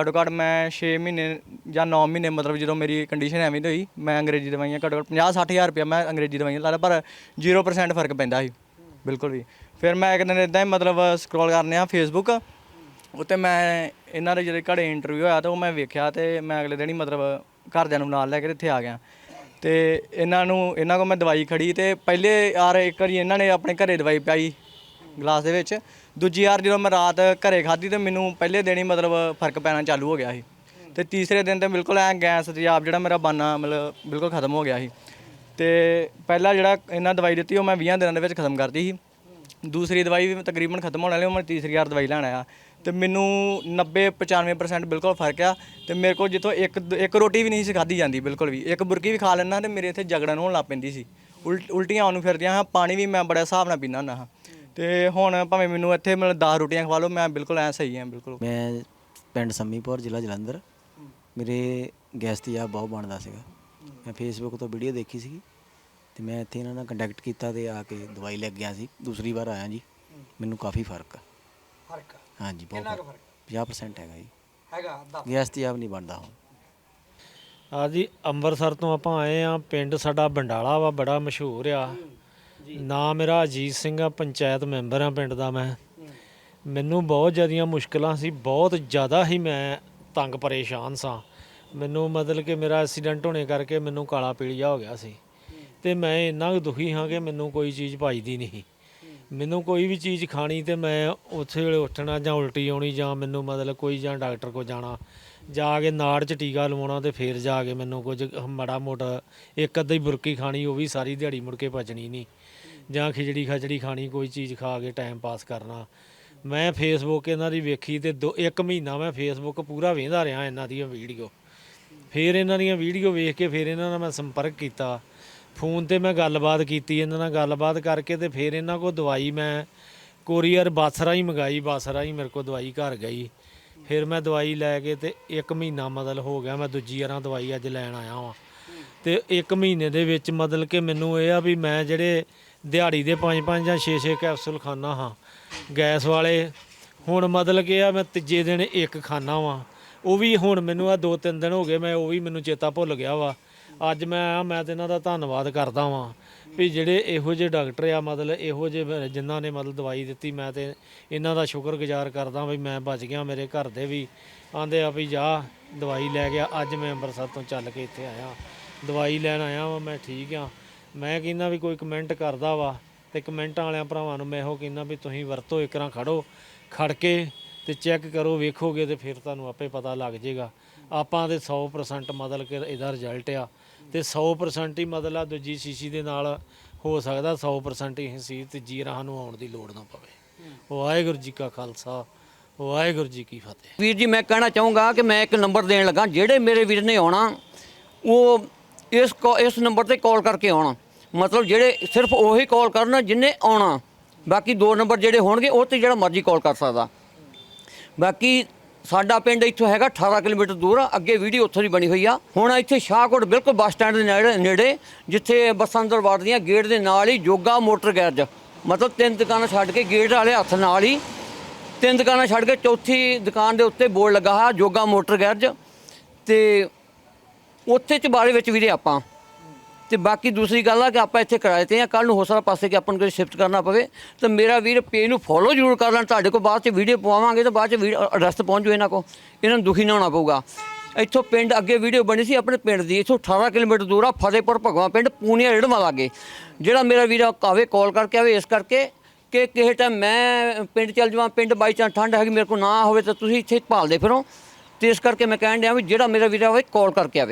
ਘੱਟੋ ਘੱਟ ਮੈਂ 6 ਮਹੀਨੇ ਜਾਂ 9 ਮਹੀਨੇ, ਮਤਲਬ ਜਦੋਂ ਮੇਰੀ ਕੰਡੀਸ਼ਨ ਐਵੇਂ ਦੀ ਹੋਈ, ਮੈਂ ਅੰਗਰੇਜ਼ੀ ਦਵਾਈਆਂ ਘੱਟੋ ਘੱਟ 50 60000 ਰੁਪਇਆ ਮੈਂ ਅੰਗਰੇਜ਼ੀ ਦਵਾਈਆਂ ਲਾ ਲਿਆ ਪਰ 0% ਫ਼ਰਕ ਪੈਂਦਾ ਸੀ। ਬਿਲਕੁਲ ਵੀ। ਫਿਰ ਮੈਂ ਇੱਕ ਦਿਨ ਇਦਾਂ ਹੀ ਮਤਲਬ ਸਕਰੋਲ ਕਰਨੇ ਆ ਫੇਸਬੁੱਕ ਉੱਤੇ ਮੈਂ ਇਹਨਾਂ ਦੇ ਜਿਹੜੇ ਘੜੇ ਇੰਟਰਵਿਊ ਹੋਇਆ ਤਾਂ ਉਹ ਮੈਂ ਵੇਖਿਆ ਤੇ ਮੈਂ ਅਗਲੇ ਦਿਨ ਹੀ ਮਤਲਬ ਘਰਦਿਆਂ ਨੂੰ ਨਾਲ ਲੈ ਕੇ ਇੱਥੇ ਆ ਗਿਆ। ਤੇ ਇਹਨਾਂ ਨੂੰ, ਇਹਨਾਂ ਕੋਲ ਮੈਂ ਦਵਾਈ ਖੜੀ ਤੇ ਪਹਿਲੇ ਯਾਰ ਇੱਕ ਵਾਰੀ ਇਹਨਾਂ ਨੇ ਆਪਣੇ ਘਰੇ ਦਵਾਈ ਪਾਈ ਗਲਾਸ ਦੇ ਵਿੱਚ। ਦੂਜੀ ਵਾਰ ਜਦੋਂ ਮੈਂ ਰਾਤ ਘਰੇ ਖਾਧੀ ਤੇ ਮੈਨੂੰ ਪਹਿਲੇ ਦਿਨ ਹੀ ਮਤਲਬ ਫ਼ਰਕ ਪੈਣਾ ਚਾਲੂ ਹੋ ਗਿਆ ਸੀ। ਤੇ ਤੀਸਰੇ ਦਿਨ ਤੇ ਬਿਲਕੁਲ ਐ ਗੈਸ ਤੇਜ਼ਾਬ ਜਿਹੜਾ ਮੇਰਾ ਬਾਨਾ ਮਤਲਬ ਬਿਲਕੁਲ ਖਤਮ ਹੋ ਗਿਆ ਸੀ। ਤੇ ਪਹਿਲਾ ਜਿਹੜਾ ਇਹਨਾਂ ਦਵਾਈ ਦਿੱਤੀ ਉਹ ਮੈਂ 20 ਦਿਨਾਂ ਦੇ ਵਿੱਚ ਖਤਮ ਕਰਤੀ ਸੀ। ਦੂਸਰੀ ਦਵਾਈ ਵੀ ਤਕਰੀਬਨ ਖਤਮ ਹੋਣ ਵਾਲੀ, ਉਹ ਮੈਂ ਤੀਸਰੀ ਵਾਰ ਦਵਾਈ ਲੈਣ ਆਇਆ। ਤੇ ਮੈਨੂੰ 90 95% ਬਿਲਕੁਲ ਫ਼ਰਕ ਆ ਤੇ ਮੇਰੇ ਕੋਲ ਜਿੱਥੋਂ ਇੱਕ ਇੱਕ ਰੋਟੀ ਵੀ ਨਹੀਂ ਸੀ ਖਾਧੀ ਜਾਂਦੀ ਬਿਲਕੁਲ ਵੀ। ਇੱਕ ਬੁਰਕੀ ਵੀ ਖਾ ਲੈਣਾ ਤੇ ਮੇਰੇ ਇੱਥੇ ਜਗੜਨ ਹੋਣ ਲੱਗ ਪੈਂਦੀ ਸੀ। ਉਲਟ- ਉਲਟੀਆਂ ਆਉਣ ਨੂੰ ਫਿਰਦੀਆਂ ਹਾਂ, ਪਾਣੀ ਵੀ ਮੈਂ ਬੜਾ ਹਿਸਾਬ ਨਾਲ ਪੀਂਦਾ ਹੁੰਦਾ ਹਾਂ। ਤੇ ਹੁਣ ਭਾਵੇਂ ਮੈਨੂੰ ਇੱਥੇ ਮਤਲਬ 10 ਰੋਟੀਆਂ ਖਵਾ ਲਓ, ਮੈਂ ਬਿਲਕੁਲ ਐ ਸਹੀ ਹਾਂ, ਬਿਲਕੁਲ। ਮੈਂ ਪਿੰਡ ਸੰਮੀਪੁਰ, ਜ਼ਿਲ੍ਹਾ ਜਲੰਧਰ। ਮੇਰੇ ਗੈਸ ਦੀ ਤੇਜ਼ਾਬ ਬਹੁਤ ਬਣਦਾ ਸੀਗਾ। ਮੈਂ ਫੇਸਬੁੱਕ ਤੋਂ ਵੀਡੀਓ ਦੇਖੀ ਸੀਗੀ ਤੇ ਮੈਂ ਇੱਥੇ ਇਹਨਾਂ ਨਾਲ ਕੰਟੈਕਟ ਕੀਤਾ ਤੇ ਆ ਕੇ ਦਵਾਈ ਲੈ ਗਿਆ ਸੀ। ਦੂਸਰੀ ਵਾਰ ਆਇਆ ਜੀ। ਮੈਨੂੰ ਕਾਫੀ ਫ਼ਰਕ ਆ। ਹਾਂਜੀ ਬਹੁਤ ਕਿੰਨਾ ਕੁ ਫ਼ਰਕ? 50% ਹੈਗਾ ਜੀ। ਹੈਗਾ ਦੱਸ। ਗੈਸ ਤੇਜ਼ਾਬ ਨਹੀਂ ਬਣਦਾ ਹੁਣ। ਆ ਜੀ ਅੰਮ੍ਰਿਤਸਰ ਤੋਂ ਆਪਾਂ ਆਏ ਆ ਪਿੰਡ ਸਾਡਾ ਬੰਡਾਲਾ ਵਾ ਬੜਾ ਮਸ਼ਹੂਰ ਆ। ਨਾਮ ਮੇਰਾ ਅਜੀਤ ਸਿੰਘ ਆ ਪੰਚਾਇਤ ਮੈਂਬਰ ਆ ਪਿੰਡ ਦਾ ਮੈਂ। ਮੈਨੂੰ ਬਹੁਤ ਜ਼ਿਆਦੀਆਂ ਮੁਸ਼ਕਲਾਂ ਸੀ ਬਹੁਤ ਜ਼ਿਆਦਾ ਹੀ ਮੈਂ ਤੰਗ ਪਰੇਸ਼ਾਨ ਸਾਂ। ਮੈਨੂੰ ਮਤਲਬ ਕਿ ਮੇਰਾ ਐਕਸੀਡੈਂਟ ਹੋਣੇ ਕਰਕੇ ਮੈਨੂੰ ਕਾਲਾ ਪੀਲੀਆ ਹੋ ਗਿਆ ਸੀ। ਤੇ ਮੈਂ ਇੰਨਾ ਕੁ ਦੁਖੀ ਹਾਂ ਕਿ ਮੈਨੂੰ ਕੋਈ ਚੀਜ਼ ਭਾਈਦੀ ਨਹੀਂ। ਮੈਨੂੰ ਕੋਈ ਵੀ ਚੀਜ਼ ਖਾਣੀ ਤੇ ਮੈਂ ਉੱਥੇ ਵੇਲੇ ਉੱਠਣਾ ਜਾਂ ਉਲਟੀ ਆਉਣੀ ਜਾਂ ਮੈਨੂੰ ਮਤਲਬ ਕੋਈ ਜਾਂ ਡਾਕਟਰ ਕੋਲ ਜਾਣਾ, ਜਾ ਕੇ ਨਾੜ 'ਚ ਟੀਕਾ ਲਵਾਉਣਾ ਤੇ ਫਿਰ ਜਾ ਕੇ ਮੈਨੂੰ ਕੁਝ ਮਾੜਾ ਮੋਟਾ ਇੱਕ ਅੱਧੀ ਬੁਰਕੀ ਖਾਣੀ, ਉਹ ਵੀ ਸਾਰੀ ਦਿਹਾੜੀ ਮੁੜ ਕੇ ਪਚਣੀ ਨਹੀਂ। ਜਾਂ ਖਿਚੜੀ ਖਚੜੀ ਖਾਣੀ, ਕੋਈ ਚੀਜ਼ ਖਾ ਕੇ ਟਾਈਮ ਪਾਸ ਕਰਨਾ। ਮੈਂ ਫੇਸਬੁੱਕ ਇਹਨਾਂ ਦੀ ਵੇਖੀ ਤੇ ਦੋ, ਇੱਕ ਮਹੀਨਾ ਮੈਂ ਫੇਸਬੁੱਕ ਪੂਰਾ ਵੇਖਦਾ ਰਿਹਾ ਇਹਨਾਂ ਦੀਆਂ ਵੀਡੀਓ ਫਿਰ ਇਹਨਾਂ ਦੀਆਂ ਵੀਡੀਓ ਵੇਖ ਕੇ ਫਿਰ ਇਹਨਾਂ ਨਾਲ ਮੈਂ ਸੰਪਰਕ ਕੀਤਾ। ਫੋਨ ਤੇ ਮੈਂ ਗੱਲਬਾਤ ਕੀਤੀ, ਇਹਨਾਂ ਨਾਲ ਗੱਲਬਾਤ ਕਰਕੇ ਤੇ ਫਿਰ ਇਹਨਾਂ ਕੋਲ ਦਵਾਈ ਮੈਂ ਕੋਰੀਅਰ ਬੱਸ ਰਾਹੀਂ ਮੰਗਾਈ ਬੱਸ ਰਾਹੀਂ ਮੇਰੇ ਕੋਲ ਦਵਾਈ ਘਰ ਗਈ। ਫਿਰ ਮੈਂ ਦਵਾਈ ਲੈ ਕੇ ਤੇ 1 ਮਹੀਨਾ ਮਤਲਬ ਹੋ ਗਿਆ, ਮੈਂ ਦੂਜੀ ਵਾਰਾਂ ਦਵਾਈ ਅੱਜ ਲੈਣ ਆਇਆ ਵਾਂ। ਤੇ 1 ਮਹੀਨੇ ਦੇ ਵਿੱਚ ਮਤਲਬ ਕਿ ਮੈਨੂੰ ਇਹ ਆ ਵੀ ਮੈਂ ਜਿਹੜੇ ਦਿਹਾੜੀ ਦੇ 5-5 ਜਾਂ 6-6 ਕੈਪਸੂਲ ਖਾਣਾ ਹਾਂ, ਗੈਸ ਵਾਲੇ, ਹੁਣ ਮਤਲਬ ਕਿ ਆ ਮੈਂ ਤੀਜੇ ਦਿਨ ਇੱਕ ਖਾਣਾ ਵਾਂ। ਉਹ ਵੀ ਹੁਣ ਮੈਨੂੰ ਆ ਦੋ ਤਿੰਨ ਦਿਨ ਹੋ ਗਏ, ਮੈਂ ਉਹ ਵੀ ਮੈਨੂੰ ਚੇਤਾ ਭੁੱਲ ਗਿਆ ਵਾ। ਅੱਜ ਮੈਂ ਆ, ਮੈਂ ਤੇ ਇਹਨਾਂ ਦਾ ਧੰਨਵਾਦ ਕਰਦਾ ਵਾਂ ਵੀ ਜਿਹੜੇ ਇਹੋ ਜਿਹੇ ਡਾਕਟਰ ਆ, ਮਤਲਬ ਇਹੋ ਜਿਹੇ ਜਿਨ੍ਹਾਂ ਨੇ ਮਤਲਬ ਦਵਾਈ ਦਿੱਤੀ, ਮੈਂ ਤੇ ਇਹਨਾਂ ਦਾ ਸ਼ੁਕਰਗੁਜ਼ਾਰ ਕਰਦਾ ਵੀ ਮੈਂ ਬਚ ਗਿਆ ਮੇਰੇ ਘਰ ਦੇ ਵੀ। ਆਂਦੇ ਆ ਵੀ ਜਾ, ਦਵਾਈ ਲੈ ਗਿਆ ਅੱਜ ਮੈਂ ਅੰਮ੍ਰਿਤਸਰ ਤੋਂ ਚੱਲ ਕੇ ਇੱਥੇ ਆਇਆ। ਦਵਾਈ ਲੈਣ ਆਇਆ ਵਾਂ, ਮੈਂ ਠੀਕ ਆ। ਮੈਂ ਕਹਿੰਦਾ ਵੀ ਕੋਈ ਕਮੈਂਟ ਕਰਦਾ ਵਾ ਤੇ ਕਮੈਂਟਾਂ ਵਾਲਿਆਂ ਭਰਾਵਾਂ ਨੂੰ ਮੈਂ ਇਹੋ ਕਹਿੰਦਾ ਵੀ ਤੁਸੀਂ ਵਰਤੋ ਇਕਰਾਂ ਖੜੋ, ਖੜ ਕੇ ਤੇ ਚੈੱਕ ਕਰੋ, ਵੇਖੋਗੇ ਤੇ ਫਿਰ ਤੁਹਾਨੂੰ ਆਪੇ ਪਤਾ ਲੱਗ ਜਾਏਗਾ ਆਪਾਂ ਦੇ 100% ਮਤਲਬ ਕਿ ਇਹਦਾ ਰਿਜ਼ਲਟ ਆ। ਤੇ 100% ਹੀ ਮਤਲਬ ਆ ਦੂਜੀ ਸ਼ੀਸ਼ੀ ਦੇ ਨਾਲ ਹੋ ਸਕਦਾ 100% ਹੀ ਸੀ ਤੇ ਜੀਰਾ ਨੂੰ ਆਉਣ ਦੀ ਲੋੜ ਨਾ ਪਵੇ। ਵਾਹਿਗੁਰੂ ਜੀ ਕਾ ਖਾਲਸਾ, ਵਾਹਿਗੁਰੂ ਜੀ ਕੀ ਫਤਿਹ। ਵੀਰ ਜੀ, ਮੈਂ ਕਹਿਣਾ ਚਾਹੂੰਗਾ ਕਿ ਮੈਂ ਇੱਕ ਨੰਬਰ ਦੇਣ ਲੱਗਾ, ਜਿਹੜੇ ਮੇਰੇ ਵੀਰ ਨੇ ਆਉਣਾ, ਉਹ ਇਸ ਕਾ- ਇਸ ਨੰਬਰ ਤੇ ਕਾਲ ਕਰਕੇ ਆਉਣਾ। ਮਤਲਬ ਜਿਹੜੇ ਸਿਰਫ ਉਹੀ ਕਾਲ ਕਰਨ ਜਿੰਨੇ ਆਉਣਾ। ਬਾਕੀ ਦੋ ਨੰਬਰ ਜਿਹੜੇ ਹੋਣਗੇ, ਉਹ ਤੇ ਜਿਹੜਾ ਮਰਜ਼ੀ ਕਾਲ ਕਰ ਸਕਦਾ। ਬਾਕੀ ਸਾਡਾ ਪਿੰਡ ਇੱਥੋਂ ਹੈਗਾ 18 ਕਿਲੋਮੀਟਰ ਦੂਰ ਆ, ਅੱਗੇ ਵੀਡੀਓ ਉੱਥੋਂ ਦੀ ਬਣੀ ਹੋਈ ਆ। ਹੁਣ ਇੱਥੇ ਸ਼ਾਹਕੋਟ ਬਿਲਕੁਲ ਬੱਸ ਸਟੈਂਡ ਦੇ ਨੇੜੇ ਨੇੜੇ, ਜਿੱਥੇ ਬੱਸਾਂ ਅੰਦਰ ਵੜਦੀਆਂ, ਗੇਟ ਦੇ ਨਾਲ ਹੀ ਜੋਗਾ ਮੋਟਰ ਗੈਰਜ। ਮਤਲਬ ਤਿੰਨ ਦੁਕਾਨਾਂ ਛੱਡ ਕੇ ਗੇਟ ਵਾਲੇ ਹੱਥ ਨਾਲ ਹੀ, ਤਿੰਨ ਦੁਕਾਨਾਂ ਛੱਡ ਕੇ ਚੌਥੀ ਦੁਕਾਨ ਦੇ ਉੱਤੇ ਬੋਰਡ ਲੱਗਾ ਹੈ ਜੋਗਾ ਮੋਟਰ ਗੈਰਜ। ਤੇ ਉੱਥੇ ਚ ਬਾਰੇ ਵਿੱਚ ਵੀਰੇ ਆਪਾਂ ਤੇ ਬਾਕੀ ਦੂਸਰੀ ਗੱਲ ਆ ਕਿ ਆਪਾਂ ਇੱਥੇ ਕਿਰਾਏ ਤੇ ਆ ਕੱਲ ਨੂੰ ਹੋ ਸਕਦਾ ਪਾਸੇ ਕਿ ਆਪਾਂ ਨੂੰ ਕੋਈ ਸ਼ਿਫਟ ਕਰਨਾ ਪਵੇ, ਤਾਂ ਮੇਰਾ ਵੀਰ ਪੇਜ ਨੂੰ ਫੋਲੋ ਜ਼ਰੂਰ ਕਰ ਲੈਣ, ਤੁਹਾਡੇ ਕੋਲ ਬਾਅਦ ਚ ਵੀਡੀਓ ਪਵਾਵਾਂਗੇ, ਤਾਂ ਬਾਅਦ ਚ ਐਡਰੈਸ ਤੇ ਪਹੁੰਚ ਜੂ ਇਹਨਾਂ ਕੋ ਇਹਨਾਂ ਨੂੰ ਦੁਖੀ ਨਾ ਹੋਣਾ ਪਊਗਾ। ਇੱਥੋਂ ਪਿੰਡ ਅੱਗੇ ਵੀਡੀਓ ਬਣੀ ਸੀ ਆਪਣੇ ਪਿੰਡ ਦੀ, ਇੱਥੋਂ 18 ਕਿਲੋਮੀਟਰ ਦੂਰ ਆ, ਫਤਿਹਪੁਰ ਭਗਵਾ ਪਿੰਡ, ਪੂਨੀਆ ਰੇੜਵਾ ਲਾਗੇ। ਜਿਹੜਾ ਮੇਰਾ ਵੀਰ ਆਵੇ ਕਾਵੇ ਕਾਲ ਕਰਕੇ ਆਵੇ, ਇਸ ਕਰਕੇ ਕਿ ਕਿਸੇ ਟਾਈਮ ਮੈਂ ਪਿੰਡ ਚੱਲ ਜਾਵਾਂ, ਪਿੰਡ ਬਾਈ ਚਾਂ ਠੰਡ ਹੈਗੀ, ਮੇਰੇ ਕੋਲ ਨਾ ਹੋਵੇ ਤਾਂ ਤੁਸੀਂ ਇੱਥੇ ਭਾਲਦੇ ਫਿਰੋ। ਤੇ ਇਸ ਕਰਕੇ ਮੈਂ ਕਹਿਣ ਡਿਆ ਵੀ ਜਿਹੜਾ ਮੇਰਾ ਵੀਰ ਆਵੇ ਕਾਲ ਕਰਕੇ ਆਵੇ।